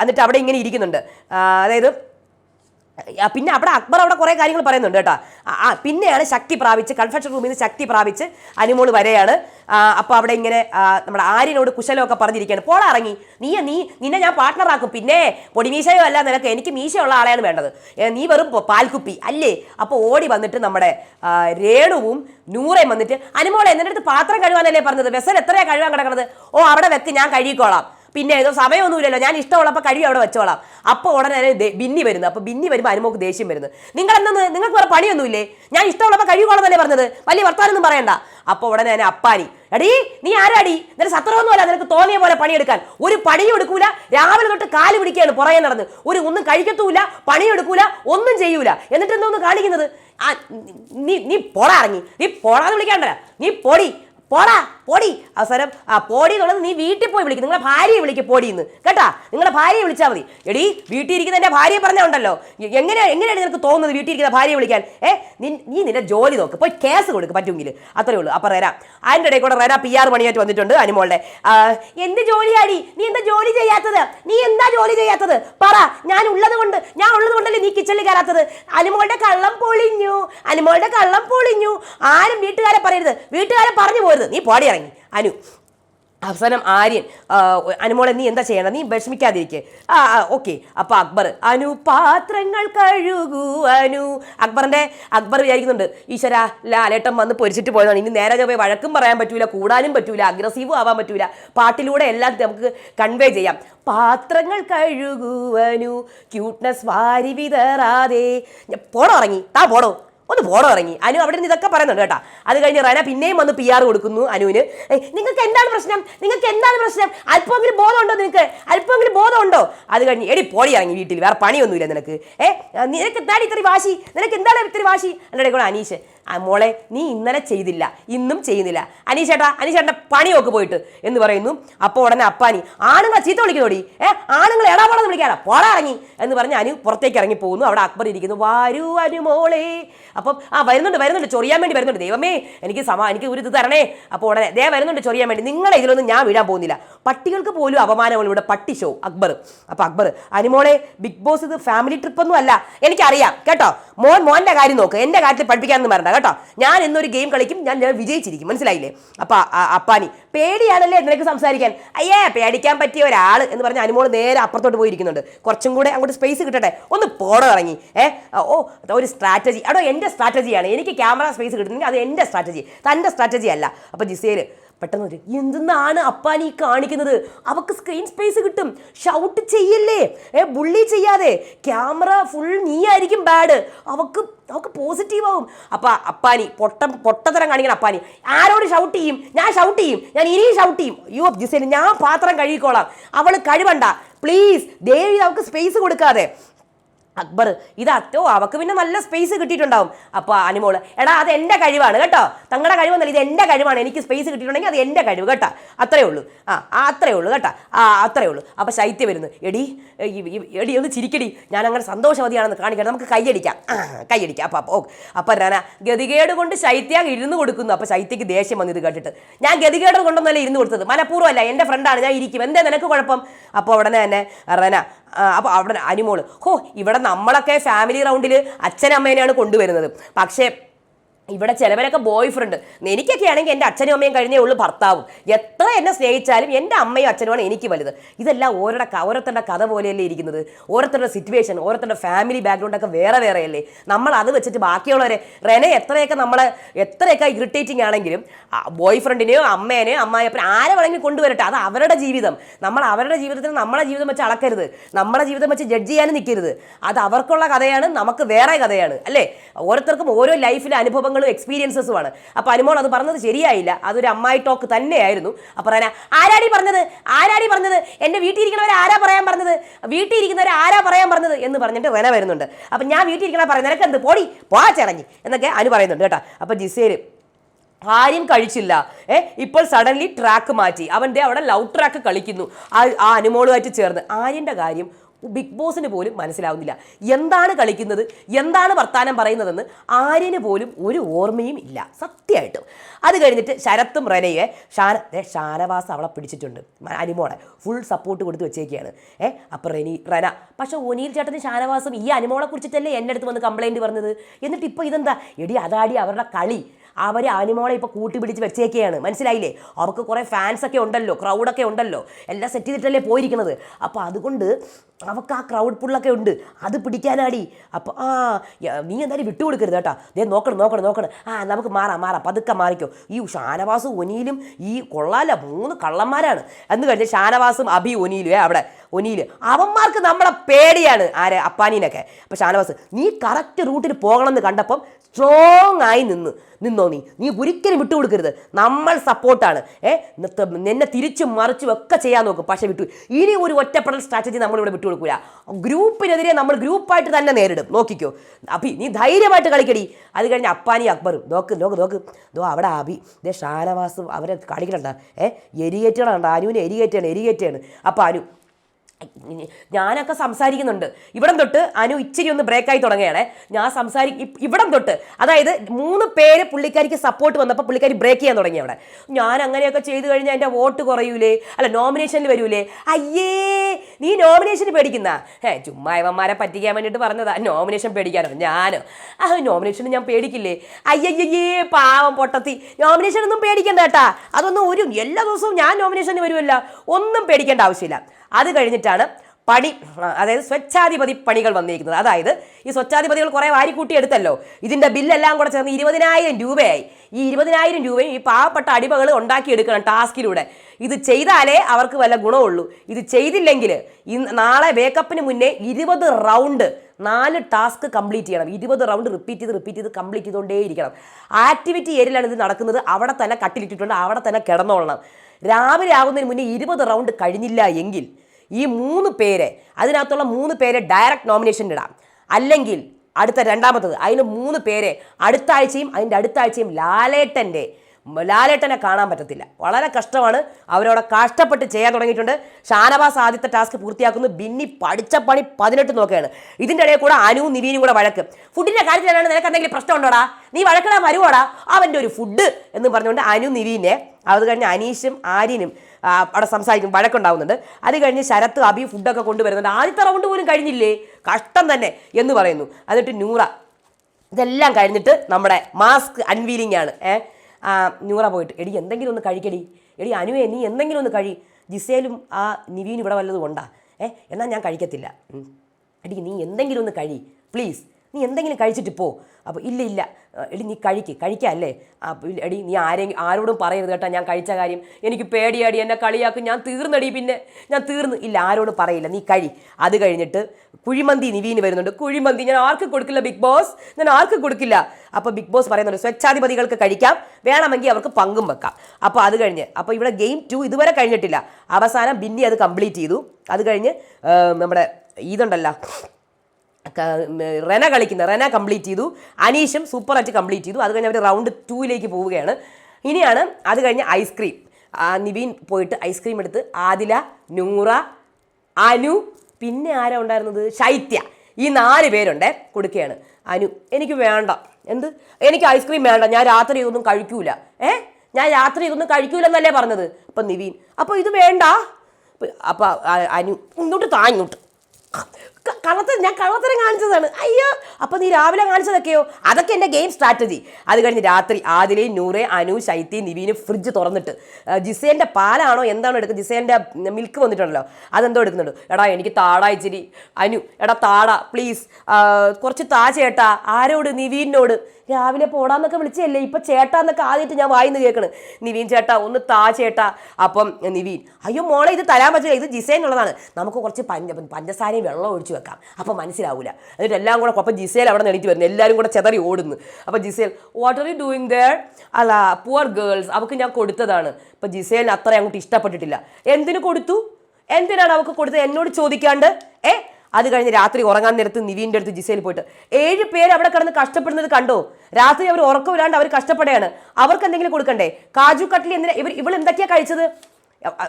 [SPEAKER 1] എന്നിട്ട് അവിടെ ഇങ്ങനെ ഇരിക്കുന്നുണ്ട്. അതായത് പിന്നെ അവിടെ അക്ബർ അവിടെ കുറേ കാര്യങ്ങൾ പറയുന്നുണ്ട് കേട്ടോ. ആ, പിന്നെയാണ് ശക്തി പ്രാപിച്ച് കൺഫെഷൻ റൂമിൽ നിന്ന് ശക്തി പ്രാപിച്ച് അനുമോൾ വരെയാണ്. അപ്പോൾ അവിടെ ഇങ്ങനെ നമ്മുടെ ആര്യനോട് കുശലമൊക്കെ പറഞ്ഞിരിക്കുകയാണ്. പോളാ ഇറങ്ങി. നീ നീ നിന്നെ ഞാൻ പാർട്ട്ണറാക്കും പിന്നെ പൊടിമീശയോ അല്ല നിനക്ക് എനിക്ക് മീശയുള്ള ആളെയാണ് വേണ്ടത്. നീ വെറും പാൽക്കുപ്പി. അല്ലേ? അപ്പോൾ ഓടി വന്നിട്ട് നമ്മുടെ രേണുവും നൂറയും വന്നിട്ട് അനുമോളെ എന്നിട്ട് പാത്രം കഴുകാനല്ലേ പറഞ്ഞത്? വെസൽ എത്രയാണ് കഴുകാൻ കിടക്കുന്നത് ഓ അവിടെ വെക്ക് ഞാൻ കഴുകിക്കോളാം. പിന്നെ ഏതോ സമയമൊന്നുമില്ലല്ലോ. ഞാൻ ഇഷ്ടമുള്ളപ്പോൾ കഴിയും അവിടെ വെച്ചോളാം. അപ്പോൾ ഉടനെ ബിന്നി വരുന്നു. അപ്പോൾ ബിന്നി വരുമ്പോൾ അനുമോക്ക് ദേഷ്യം വരുന്നു. നിങ്ങൾ എന്താ നിങ്ങൾക്ക് വേറെ പണിയൊന്നുമില്ലേ? ഞാൻ ഇഷ്ടമുള്ളപ്പോൾ കഴിയുകയാണെന്നല്ലേ പറഞ്ഞത്. വലിയ വർത്താനൊന്നും പറയണ്ട. അപ്പോൾ ഉടനെ തന്നെ അപ്പാനി എടീ നീ ആരാടി? നിനക്ക് സത്രമൊന്നുമല്ല നിനക്ക് തോന്നിയ പോലെ പണിയെടുക്കാൻ. ഒരു പണിയും എടുക്കൂല. രാവിലെ തൊട്ട് കാൽ പിടിക്കുകയാണ് പുറകെ നടന്ന്. ഒരു ഒന്നും കഴിക്കത്തൂല പണിയെടുക്കൂല ഒന്നും ചെയ്യൂല. എന്നിട്ട് എന്തോന്ന് കാണിക്കുന്നത്? നീ നീ പോടാ ഇറങ്ങി. നീ പോടാന്ന് വിളിക്കാണ്ടല്ല. നീ പൊടി. പോടാ പോടി. അവസരം ആ പോടി എന്നുള്ളത് നീ വീട്ടിൽ പോയി വിളിക്കും. നിങ്ങളെ ഭാര്യയെ വിളിക്കും പോടിയെന്ന്. കേട്ടാ? നിങ്ങളെ ഭാര്യയെ വിളിച്ചാൽ മതി. എടി വീട്ടിൽ ഇരിക്കുന്ന എന്റെ ഭാര്യയെ പറഞ്ഞുണ്ടല്ലോ എങ്ങനെ എങ്ങനെയാണ് നിനക്ക് തോന്നുന്നത് വീട്ടിൽ ഇരിക്കുന്ന ഭാര്യയെ വിളിക്കാൻ? ഏ നീ നിന്റെ ജോലി നോക്ക്. പോയി കേസ് കൊടുക്ക് പറ്റുമെങ്കിൽ അത്രേ ഉള്ളൂ. അപ്പോൾ റെന അതിന്റെ ഇടയിൽ കൂടെ റെന പി ആർ പണിയായിട്ട് വന്നിട്ടുണ്ട്. അനുമോളുടെ എന്ത് ജോലിയാടി? നീ എന്താ ജോലി ചെയ്യാത്തത്? നീ എന്താ ജോലി ചെയ്യാത്തത്? പറ. ഞാൻ ഉള്ളത് കൊണ്ട് ഞാൻ ഉള്ളത് കൊണ്ടല്ലേ നീ കിച്ചണിൽ കയറാത്തത്? അനുമോളുടെ കള്ളം പൊളിഞ്ഞു. അനുമോളുടെ കള്ളം പൊളിഞ്ഞു. ആരും വീട്ടുകാരെ പറയരുത്. വീട്ടുകാരെ പറഞ്ഞു പോരുത്. നീ പാടി ഇറങ്ങി. അനു. അവസാനം ആര്യൻ അനുമോളെ നീ എന്താ ചെയ്യണം? നീ വിഷമിക്കാതിരിക്കെ. ആ ഓക്കെ. അപ്പൊ അക്ബർ. അനു പാത്രങ്ങൾ കഴുകൂ അനു. അക്ബറിന്റെ അക്ബർ വിചാരിക്കുന്നുണ്ട് ഈശ്വര ലാലേട്ടം വന്ന് പൊരിച്ചിട്ട് പോയതാണ്. ഇനി നേരെ പോയി വഴക്കും പറയാൻ പറ്റൂല കൂടാനും പറ്റൂല അഗ്രസീവും ആവാൻ പറ്റൂല. പാട്ടിലൂടെ എല്ലാം നമുക്ക് കൺവേ ചെയ്യാം. പാത്രങ്ങൾ കഴുകൂ അനു. ക്യൂട്ട്നെസ് വാരി വിതറാതെ. പോടോ ഇറങ്ങി. താ പോടോ. ഒന്ന് പോടോ ഇറങ്ങി. അനു അവിടെ നിന്ന് ഇതൊക്കെ പറയുന്നുണ്ട് കേട്ടോ. അത് കഴിഞ്ഞ് റന പിന്നെയും വന്ന് പി ആർ കൊടുക്കുന്നു അനുവിന്. നിങ്ങൾക്ക് എന്താണ് പ്രശ്നം? നിങ്ങൾക്ക് എന്താണ് പ്രശ്നം? അല്പമെങ്കിലും ബോധമുണ്ടോ നിനക്ക്? അല്പമെങ്കിലും ബോധമുണ്ടോ? അത് കഴിഞ്ഞ് എടി പോടി ഇറങ്ങി വീട്ടിൽ. വേറെ പണിയൊന്നുമില്ല നിനക്ക്. ഏ നിനക്ക് എന്താണ് ഇത്ര വാശി? നിനക്ക് എന്താണ് ഇത്ര വാശി? കൂടെ അനീഷ് മോളെ നീ ഇന്നലെ ചെയ്തില്ല ഇന്നും ചെയ്യുന്നില്ല. അനീഷേട്ടാ അനീഷേട്ടന്റെ പണിയൊക്കെ പോയിട്ട് എന്ന് പറയുന്നു. അപ്പോൾ ഉടനെ അപ്പാനി ആണുങ്ങളെ ചീത്ത വിളിക്കുന്നോടി? ഏ ആണുങ്ങൾ എടാ പോണെന്ന് വിളിക്കാനാ? പോടാ ഇറങ്ങി എന്ന് പറഞ്ഞ് അനു പുറത്തേക്ക് ഇറങ്ങി പോകുന്നു. അവിടെ അക്ബർ ഇരിക്കുന്നു. വരൂ അനു മോളെ. അപ്പം ആ വരുന്നുണ്ട് വരുന്നുണ്ട്. ചൊറിയാൻ വേണ്ടി വരുന്നുണ്ട്. ദൈവമേ എനിക്ക് സമാ എനിക്ക് ഒരു ഇത് തരണേ. അപ്പോൾ ഉടനെ ദേ വരുന്നുണ്ട് ചൊറിയാൻ വേണ്ടി. നിങ്ങളെ ഇതിലൊന്നും ഞാൻ വിടാൻ പോകുന്നില്ല. പട്ടികൾക്ക് പോലും അപമാനമാണ് ഇവിടെ പട്ടി ഷോ അക്ബർ. അപ്പോൾ അക്ബർ അനിമോളെ ബിഗ് ബോസ് ഇത് ഫാമിലി ട്രിപ്പൊന്നും അല്ല. എനിക്കറിയാം കേട്ടോ. മോൻ മോന്റെ കാര്യം നോക്ക്. എന്റെ കാര്യത്തിൽ പഠിപ്പിക്കാനൊന്നും വരണ്ട കേട്ടോ? ഞാൻ ഇന്നൊരു ഗെയിം കളിക്കും ഞാൻ വിജയിച്ചിരിക്കും. മനസ്സിലായില്ലേ? അപ്പൊ അപ്പാനി. പേടിയാണല്ലേ നിനക്ക് സംസാരിക്കാൻ? അയ്യേ പേടിക്കാൻ പറ്റിയ ഒരാൾ എന്ന് പറഞ്ഞ അനുമോൾ നേരെ അപ്പുറത്തോട്ട് പോയിരിക്കുന്നുണ്ട്. കുറച്ചും കൂടെ അങ്ങോട്ട് സ്പേസ് കിട്ടട്ടെ? ഒന്ന് പോടോ ഇറങ്ങി. ഓ ഒരു സ്ട്രാറ്റജി അടോ എന്റെ സ്ട്രാറ്റജിയാണ് എനിക്ക് ക്യാമറ സ്പേസ് കിട്ടുന്നെങ്കിൽ അത് എന്റെ സ്ട്രാറ്റജി തന്റെ സ്ട്രാറ്റജി അല്ല. അപ്പൊ ജിസേൽ പെട്ടെന്ന് ഒരു എന്തെന്നാണ് അപ്പാനി കാണിക്കുന്നത്? അവക്ക് സ്ക്രീൻ സ്പേസ് കിട്ടും. ഷൗട്ട് ചെയ്യല്ലേ? ഏ ബുള്ളി ചെയ്യാതെ. ക്യാമറ ഫുൾ നീ ആയിരിക്കും ബാഡ് അവക്ക് അവക്ക് പോസിറ്റീവ് ആവും. അപ്പൊ അപ്പാനി പൊട്ട പൊട്ടത്തരം കാണിക്കണം അപ്പാനി. ആരോട് ഷൗട്ട് ചെയ്യും? ഞാൻ ഷൗട്ട് ചെയ്യും. ഞാൻ ഇനിയും ഷൗട്ട് ചെയ്യും. അയ്യോ ജിസേന് ഞാൻ പാത്രം കഴുകിക്കോളാം. അവൾ കഴിവണ്ട. പ്ലീസ് ദേവി അവൾക്ക് സ്പേസ് കൊടുക്കാതെ. അക്ബർ ഇത് അറ്റോ അവക്ക് പിന്നെ നല്ല സ്പേസ് കിട്ടിയിട്ടുണ്ടാവും. അപ്പോൾ അനിമോൾ എടാ അത് എന്റെ കഴിവാണ് കേട്ടോ? തങ്ങളുടെ കഴിവൊന്നല്ല ഇത് എന്റെ കഴിവാണ്. എനിക്ക് സ്പേസ് കിട്ടിയിട്ടുണ്ടെങ്കിൽ അത് എന്റെ കഴിവ് കേട്ടോ? അത്രേ ഉള്ളൂ. ആ അത്രേ ഉള്ളൂ കേട്ടോ? ആ അത്രേ ഉള്ളൂ. അപ്പോൾ ശൈത്യം വരുന്നു. എടി എടി ഒന്ന് ചിരിക്കടി. ഞാൻ അങ്ങനെ സന്തോഷവതിയാണെന്ന് കാണിക്കണം നമുക്ക് കൈയടിക്കാം കൈയടിക്കാം അപ്പോൾ അപ്പോൾ അപ്പോൾ ഞാൻ ഗതികേട് കൊണ്ട് ശൈത്യ ഇരുന്ന് കൊടുക്കുന്നു. അപ്പോൾ ശൈത്യക്ക് ദേഷ്യം വന്നു ഇത് കേട്ടിട്ട്. ഞാൻ ഗതികേട് കൊണ്ടൊന്നല്ല ഇരുന്ന് കൊടുത്തത്. മനഃപൂർവമല്ല എന്റെ ഫ്രണ്ടാണ് ഞാൻ ഇരിക്കും. എന്താ നിനക്ക് കുഴപ്പം? അപ്പോൾ ഉടനെ തന്നെ റന അപ്പോൾ അവിടെ അനിമോൾ ഹോ ഇവിടെ നമ്മളൊക്കെ ഫാമിലി റൗണ്ടിൽ അച്ഛനമ്മേനെയാണ് കൊണ്ടുവരുന്നത്. പക്ഷേ ഇവിടെ ചിലവരൊക്കെ ബോയ് ഫ്രണ്ട് എനിക്കൊക്കെ ആണെങ്കിൽ എന്റെ അച്ഛനും അമ്മയും കഴിഞ്ഞേ ഉള്ളൂ ഭർത്താവും. എത്ര എന്നെ സ്നേഹിച്ചാലും എന്റെ അമ്മയും അച്ഛനുമാണ് എനിക്ക് വലുത്. ഇതെല്ലാം ഓരോടെ ഓരോരുത്തരുടെ കഥ പോലെയല്ലേ ഇരിക്കുന്നത്. ഓരോരുത്തരുടെ സിറ്റുവേഷൻ ഓരോരുത്തരുടെ ഫാമിലി ബാക്ക്ഗ്രൗണ്ടൊക്കെ വേറെ വേറെയല്ലേ. നമ്മൾ അത് വെച്ചിട്ട് ബാക്കിയുള്ളവരെ റെനെ എത്രയൊക്കെ നമ്മളെ എത്രയൊക്കെ ഇറിറ്റേറ്റിംഗ് ആണെങ്കിലും ബോയ് ഫ്രണ്ടിനെയോ അമ്മേനെയോ അമ്മായപ്പനെ ആരെ വേണമെങ്കിലും കൊണ്ടുവരട്ടെ. അത് അവരുടെ ജീവിതം. നമ്മൾ അവരുടെ ജീവിതത്തിൽ നമ്മളെ ജീവിതം വെച്ച് അളക്കരുത്. നമ്മളെ ജീവിതം വെച്ച് ജഡ്ജ് ചെയ്യാനും നിൽക്കരുത്. അത് അവർക്കുള്ള കഥയാണ് നമുക്ക് വേറെ കഥയാണ്. അല്ലേ? ഓരോരുത്തർക്കും ഓരോ ലൈഫിലെ അനുഭവങ്ങളും എക്സ്പീരിയൻസസും ആണ് അപ്പോൾ അനുമോൾ അത് പറഞ്ഞത് ശരിയായില്ല. അതൊരു അമ്മായി ടോക്ക് തന്നെയായിരുന്നു. അപ്പോൾ പറയാ ആരാടി പറഞ്ഞത്? ആരാടി പറഞ്ഞത്? എന്റെ വീട്ടിൽ ഇരിക്കുന്നവരെ ആരാ പറയാൻ പറഞ്ഞത്? വീട്ടിൽ ഇരിക്കുന്നവരെ ആരാ പറയാൻ പറഞ്ഞത്? എന്ന് പറഞ്ഞിട്ട് റെന വരുന്നുണ്ട്. അപ്പം ഞാൻ വീട്ടിൽ ഇരിക്കണ പറയുന്നത് നിനക്ക് എന്ത് പോടി പോവാ ചിറങ്ങി എന്നൊക്കെ അനു പറയുന്നുണ്ട് കേട്ടോ. അപ്പം ജിസേൽ ആരും കഴിച്ചില്ല. ഏ ഇപ്പോൾ സഡൻലി ട്രാക്ക് മാറ്റി. അവന്റെ അവിടെ ലവ് ട്രാക്ക് കളിക്കുന്നു. ആ അനുമോളുമായിട്ട് ചേർന്ന്. ആര്യന്റെ കാര്യം ബിഗ് ബോസിന് പോലും മനസ്സിലാവുന്നില്ല. എന്താണ് കളിക്കുന്നത്? എന്താണ് വർത്താനം പറയുന്നതെന്ന് ആര്യന് പോലും ഒരു ഓർമ്മയും ഇല്ല. സത്യമായിട്ടും. അത് കഴിഞ്ഞിട്ട് ശരത്തും റനയെ ഷാന ഷാനവാസ് അവളെ പിടിച്ചിട്ടുണ്ട്. അനിമോളെ ഫുൾ സപ്പോർട്ട് കൊടുത്ത് വെച്ചേക്കുകയാണ് ഏ അപ്പം റെനി റന പക്ഷെ ഒനീൽ ചേട്ടന് ഷാനവാസും ഈ അനിമോളെ കുറിച്ചിട്ടല്ലേ എന്റെ അടുത്ത് വന്ന് കംപ്ലൈന്റ് പറഞ്ഞത്? എന്നിട്ട് ഇപ്പോൾ ഇതെന്താ? എടി അതാടി അവരുടെ കളി. അവർ അനുമോളെ ഇപ്പോൾ കൂട്ടിപ്പിടിച്ച് വെച്ചേക്കെയാണ്. മനസ്സിലായില്ലേ? അവർക്ക് കുറേ ഫാൻസൊക്കെ ഉണ്ടല്ലോ ക്രൗഡൊക്കെ ഉണ്ടല്ലോ. എല്ലാം സെറ്റ് ചെയ്തിട്ടല്ലേ പോയിരിക്കുന്നത്. അപ്പോൾ അതുകൊണ്ട് അവർക്ക് ആ ക്രൗഡ് പുള്ളൊക്കെ ഉണ്ട്. അത് പിടിക്കാനാടി. അപ്പോൾ ആ നീ എന്തായാലും വിട്ടുകൊടുക്കരുത് കേട്ടോ. ദേ നോക്കണം നോക്കണം നോക്കണം. ആ നമുക്ക് മാറാം മാറാം. പതുക്കെ മാറിക്കോ. ഈ ഷാനവാസും ഒനിയിലും ഈ കൊള്ളാല മൂന്ന് കള്ളന്മാരാണ്. എന്ന് കഴിഞ്ഞാൽ ഷാനവാസും അഭി ഒനിയിലും അവിടെ. ഒനിയിൽ അവന്മാർക്ക് നമ്മളെ പേടിയാണ്. ആരെ? അപ്പാനീനൊക്കെ. അപ്പോൾ ഷാനവാസ് നീ കറക്റ്റ് റൂട്ടിൽ പോകണമെന്ന് കണ്ടപ്പം സ്ട്രോങ് ആയി നിന്ന്. നിന്നോ നീ? നീ ഒരിക്കലും വിട്ടുകൊടുക്കരുത്. നമ്മൾ സപ്പോർട്ടാണ് ഏ? എന്നെ തിരിച്ചും മറിച്ചും ഒക്കെ ചെയ്യാൻ നോക്കും. പക്ഷേ വിട്ടു. ഇനി ഒരു ഒറ്റപ്പെടൽ സ്ട്രാറ്റജി നമ്മളിവിടെ വിട്ടുകൊടുക്കൂല. ഗ്രൂപ്പിനെതിരെ നമ്മൾ ഗ്രൂപ്പായിട്ട് തന്നെ നേരിടും. നോക്കിക്കോ. അഭി നീ ധൈര്യമായിട്ട് കളിക്കടി. അത് കഴിഞ്ഞ് അപ്പാനി അക്ബറും നോക്ക് നോക്ക് നോക്ക്. ദോ അവിടെ അഭി. ദേ ഷാനവാസും അവരെ കളിക്കണ്ട ഏ? എരികേറ്റാണ് അനുവിന് എരികേറ്റാണ് എരികേറ്റാണ് അപ്പോൾ അനു ഞാനൊക്കെ സംസാരിക്കുന്നുണ്ട്. ഇവിടം തൊട്ട് അനു ഇച്ചിരി ഒന്ന് ബ്രേക്കായി തുടങ്ങുകയാണേ. ഞാൻ സംസാരി ഇവിടം തൊട്ട് അതായത് മൂന്ന് പേര് പുള്ളിക്കാരിക്ക് സപ്പോർട്ട് വന്നപ്പോൾ പുള്ളിക്കാരി ബ്രേക്ക് ചെയ്യാൻ തുടങ്ങി അവിടെ. ഞാൻ അങ്ങനെയൊക്കെ ചെയ്തു കഴിഞ്ഞാൽ എന്റെ വോട്ട് കുറയൂലേ? അല്ല നോമിനേഷനിൽ വരൂലേ? അയ്യേ നീ നോമിനേഷൻ പേടിക്കുന്ന? ഏ ചുമ്മാ ഇവന്മാരെ പറ്റിക്കാൻ വേണ്ടിയിട്ട് പറഞ്ഞതാ. നോമിനേഷൻ പേടിക്കാനോ? ഞാനോ? ആ നോമിനേഷന് ഞാൻ പേടിക്കില്ലേ? അയ്യയ്യേ പാവം പൊട്ടത്തി. നോമിനേഷൻ ഒന്നും പേടിക്കണ്ട കേട്ടാ. അതൊന്നും ഒരു എല്ലാ ദിവസവും ഞാൻ നോമിനേഷന് വരുമല്ല ഒന്നും പേടിക്കേണ്ട ആവശ്യമില്ല. അത് കഴിഞ്ഞിട്ടാണ് പണി അതായത് സ്വച്ഛാധിപതി പണികൾ വന്നിരിക്കുന്നത്. അതായത് ഈ സ്വച്ഛാധിപതികൾ കുറേ വാരിക്കൂട്ടി എടുത്തല്ലോ. ഇതിന്റെ ബില്ലെല്ലാം കൂടെ ചേർന്ന് ഇരുപതിനായിരം രൂപയായി. ഈ ഇരുപതിനായിരം രൂപയും ഈ പാവപ്പെട്ട അടിമകൾ ഉണ്ടാക്കിയെടുക്കണം ടാസ്കിലൂടെ. ഇത് ചെയ്താലേ അവർക്ക് വല്ല ഗുണമുള്ളൂ. ഇത് ചെയ്തില്ലെങ്കിൽ നാളെ വേക്കപ്പിന് മുന്നേ ഇരുപത് റൗണ്ട് നാല് ടാസ്ക് കംപ്ലീറ്റ് ചെയ്യണം. ഇരുപത് റൗണ്ട് റിപ്പീറ്റ് ചെയ്ത് റിപ്പീറ്റ് ചെയ്ത് കംപ്ലീറ്റ് ചെയ്തുകൊണ്ടേയിരിക്കണം ആക്ടിവിറ്റി ഏരിയയിലാണ് ഇത് നടക്കുന്നത്. അവിടെ തന്നെ കട്ടിലിട്ടിട്ടുണ്ട് അവിടെ തന്നെ കിടന്നോളണം. രാവിലെ ആകുന്നതിന് മുന്നേ ഇരുപത് റൗണ്ട് കഴിഞ്ഞില്ല എങ്കിൽ ഈ മൂന്ന് പേരെ അതിനകത്തുള്ള മൂന്ന് പേരെ ഡയറക്റ്റ് നോമിനേഷൻ ഇടാം. അല്ലെങ്കിൽ അടുത്ത രണ്ടാമത്തത് അതിന് മൂന്ന് പേരെ അടുത്ത ആഴ്ചയും അതിന്റെ അടുത്ത ആഴ്ചയും ലാലേട്ടന്റെ ലാലേട്ടനെ കാണാൻ പറ്റത്തില്ല. വളരെ കഷ്ടമാണ്. അവരവിടെ കഷ്ടപ്പെട്ട് ചെയ്യാൻ തുടങ്ങിയിട്ടുണ്ട്. ഷാനവാസ് ആദ്യത്തെ ടാസ്ക് പൂർത്തിയാക്കുന്നു. ബിന്നി പഠിച്ച പണി പതിനെട്ട് നോക്കുകയാണ്. ഇതിന്റെ ഇടയിൽ കൂടെ അനു നിവീനും കൂടെ വഴക്ക്. ഫുഡിന്റെ കാര്യത്തിലാണ് നിനക്ക് എന്തെങ്കിലും പ്രശ്നമുണ്ടോടാ? നീ വഴക്കിടാൻ വരുവോടാ? അവന്റെ ഒരു ഫുഡ് എന്ന് പറഞ്ഞുകൊണ്ട് അനു നിവീനെ അത് കഴിഞ്ഞ് അനീഷും ആര്യനും അവിടെ സംസാരിക്കും വഴക്കുണ്ടാവുന്നുണ്ട്. അത് കഴിഞ്ഞ് ശരത്ത് അബി ഫുഡൊക്കെ കൊണ്ടുവരുന്നുണ്ട്. ആദ്യത്തെ റൗണ്ട് പോലും കഴിഞ്ഞില്ലേ? കഷ്ടം തന്നെ എന്ന് പറയുന്നു. എന്നിട്ട് നൂറ ഇതെല്ലാം കഴിഞ്ഞിട്ട് നമ്മുടെ മാസ്ക് അൺവീലിംഗ് ആണ്. ഏ നൂറ പോയിട്ട് എടി എന്തെങ്കിലും ഒന്ന് കഴിക്കടി. എടി അനുവേ നീ എന്തെങ്കിലും ഒന്ന് കഴി. ജിസേലും ആ നിവീനും ഇവിടെ വല്ലതും ഉണ്ടാ? ഏ എന്നാൽ ഞാൻ കഴിക്കത്തില്ല. എടി നീ എന്തെങ്കിലും ഒന്ന് കഴി. പ്ലീസ് നീ എന്തെങ്കിലും കഴിച്ചിട്ട് പോ. അപ്പോൾ ഇല്ല ഇല്ല. എടി നീ കഴിക്ക്. കഴിക്കല്ലേ അപ്പോൾ എടി നീ ആരെ ആരോടും പറയരുത് കേട്ടോ ഞാൻ കഴിച്ച കാര്യം. എനിക്ക് പേടിയാടി എന്നെ കളിയാക്കും. ഞാൻ തീർന്നടി പിന്നെ. ഞാൻ തീർന്നു. ഇല്ല ആരോടും പറയില്ല. നീ കഴി. അത് കഴിഞ്ഞിട്ട് കുഴിമന്തി നിവീന് വരുന്നുണ്ട്. കുഴിമന്തി ഞാൻ ആർക്ക് കൊടുക്കില്ല ബിഗ് ബോസ്. ഞാൻ ആർക്ക് കൊടുക്കില്ല. അപ്പോൾ ബിഗ് ബോസ് പറയുന്നുണ്ട് സ്വച്ഛാധിപതികൾക്ക് കഴിക്കാം. വേണമെങ്കിൽ അവർക്ക് പങ്കും വെക്കാം. അപ്പോൾ അത് കഴിഞ്ഞ് അപ്പോൾ ഇവിടെ ഗെയിം ടു ഇതുവരെ കഴിഞ്ഞിട്ടില്ല. അവസാനം ബിന്നി അത് കംപ്ലീറ്റ് ചെയ്തു. അത് കഴിഞ്ഞ് നമ്മുടെ ഇതുണ്ടല്ലോ റെന കളിക്കുന്ന റെന കംപ്ലീറ്റ് ചെയ്തു. അനീഷും സൂപ്പറായിട്ട് കംപ്ലീറ്റ് ചെയ്തു. അത് കഴിഞ്ഞ് അവർ റൗണ്ട് ടൂയിലേക്ക് പോവുകയാണ്. ഇനിയാണ് അത് കഴിഞ്ഞ് ഐസ്ക്രീം നിവീൻ പോയിട്ട് ഐസ്ക്രീം എടുത്ത് ആദില നൂറ അനു പിന്നെ ആരാ ഉണ്ടായിരുന്നത്? ശൈത്യ. ഈ നാല് പേരുണ്ട് കൊടുക്കുകയാണ്. അനു എനിക്ക് വേണ്ട. എന്ത്? എനിക്ക് ഐസ്ക്രീം വേണ്ട. ഞാൻ രാത്രി ഇതൊന്നും കഴിക്കൂല. ഏ? ഞാൻ രാത്രി ഇതൊന്നും കഴിക്കൂലെന്നല്ലേ പറഞ്ഞത്? അപ്പം നിവീൻ അപ്പോൾ ഇത് വേണ്ട. അപ്പം അനു ഇങ്ങോട്ട് താ ഇങ്ങോട്ട്. കള്ളത്തരം ഞാൻ കള്ളത്തരം കാണിച്ചതാണ്. അയ്യോ അപ്പൊ നീ രാവിലെ കാണിച്ചതൊക്കെയോ? അതൊക്കെ എന്റെ ഗെയിം സ്ട്രാറ്റജി അത് കഴിഞ്ഞ് രാത്രി ആദിലെ നൂറെ അനു ശൈത്യ നിവീന് ഫ്രിഡ്ജ് തുറന്നിട്ട് ജിസേന്റെ പാലാണോ എന്താണോ എടുക്കുന്നത് ജിസേന്റെ മിൽക്ക് വന്നിട്ടുണ്ടല്ലോ അതെന്തോ എടുക്കുന്നുണ്ട്. എടാ എനിക്ക് താടാ ഇച്ചിരി. അനു എടാ താടാ പ്ലീസ് കുറച്ച് താ ചേട്ടാ. ആരോട്? നിവീനോട്. രാവിലെ പോടാന്നൊക്കെ വിളിച്ചല്ലേ ഇപ്പൊ ചേട്ടാന്നൊക്കെ ആദ്യമായിട്ട് ഞാൻ വായിന്ന് കേൾക്കണ് നിവീൻ ചേട്ടാ ഒന്ന് താ ചേട്ടാ. അപ്പം നിവീൻ അയ്യോ മോളെ ഇത് തരാൻ പറ്റില്ല. ഇത് ജിസേനുള്ളതാണ്. നമുക്ക് കുറച്ച് പഞ്ച പഞ്ചസാരയും വെള്ളം ഒഴിച്ചു വെക്കാം. അപ്പോൾ മനസ്സിലാവില്ല എന്നിട്ട് എല്ലാം കൂടെ അപ്പം ജിസേൽ അവിടെ നിന്ന് എണീറ്റ് വരുന്നു. എല്ലാവരും കൂടെ ചെതറി ഓടുന്നു. അപ്പോൾ Gizele what are you doing there അല്ല പുവർ ഗേൾസ് അവൾക്ക് ഞാൻ കൊടുത്തതാണ്. ഇപ്പം ജിസേലിന് അത്ര അങ്ങോട്ട് ഇഷ്ടപ്പെട്ടിട്ടില്ല. എന്തിനു കൊടുത്തു? എന്തിനാണ് അവൾക്ക് കൊടുത്തത്? എന്നോട് ചോദിക്കാണ്ട്. ഏ? അത് കഴിഞ്ഞ് രാത്രി ഉറങ്ങാൻ നേരത്ത് നിവീന്റെ അടുത്ത് ജിസയിൽ പോയിട്ട് ഏഴ് പേര് അവിടെ കിടന്ന് കഷ്ടപ്പെടുന്നത് കണ്ടോ? രാത്രി അവർ ഉറക്കമില്ലാണ്ട് അവർ കഷ്ടപ്പെടുകയാണ്. അവർക്ക് എന്തെങ്കിലും കൊടുക്കണ്ടേ? കാജു കട്ട്ലി എന്തിനാ? ഇവർ ഇവൾ എന്തൊക്കെയാണ് കഴിച്ചത്?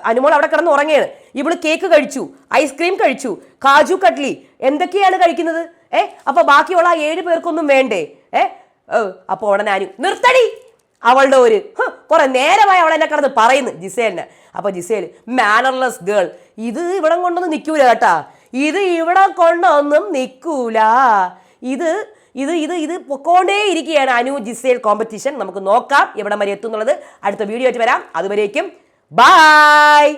[SPEAKER 1] അനുമോൾ അവിടെ കിടന്ന് ഉറങ്ങുകയാണ്. ഇവൾ കേക്ക് കഴിച്ചു ഐസ്ക്രീം കഴിച്ചു കാജു കട്ട്ലി എന്തൊക്കെയാണ് കഴിക്കുന്നത്? ഏ അപ്പൊ ബാക്കിയുള്ള ഏഴ് പേർക്കൊന്നും വേണ്ടേ? ഏ അപ്പോൾ ഉടനെ അനു നിർത്തടി! അവളുടെ ഒരു കുറെ നേരമായി അവൾ എന്നെ കിടന്ന് പറയുന്നു ജിസേലിനെ. അപ്പൊ ജിസേൽ മാനർലെസ് ഗേൾ ഇത് ഇവിടെ കൊണ്ടൊന്നും നിൽക്കൂല കേട്ടാ. ഇത് ഇവിടെ കൊണ്ടൊന്നും നിൽക്കൂല ഇത് ഇത് ഇത് ഇത് പൊക്കോണ്ടേ ഇരിക്കുകയാണ് അനു ജിസേൽ കോമ്പറ്റീഷൻ നമുക്ക് നോക്കാം എവിടം വരെ എത്തുന്നുള്ളത്. അടുത്ത വീഡിയോ ആയിട്ട് വരാം. അതുവരേക്കും ബായ്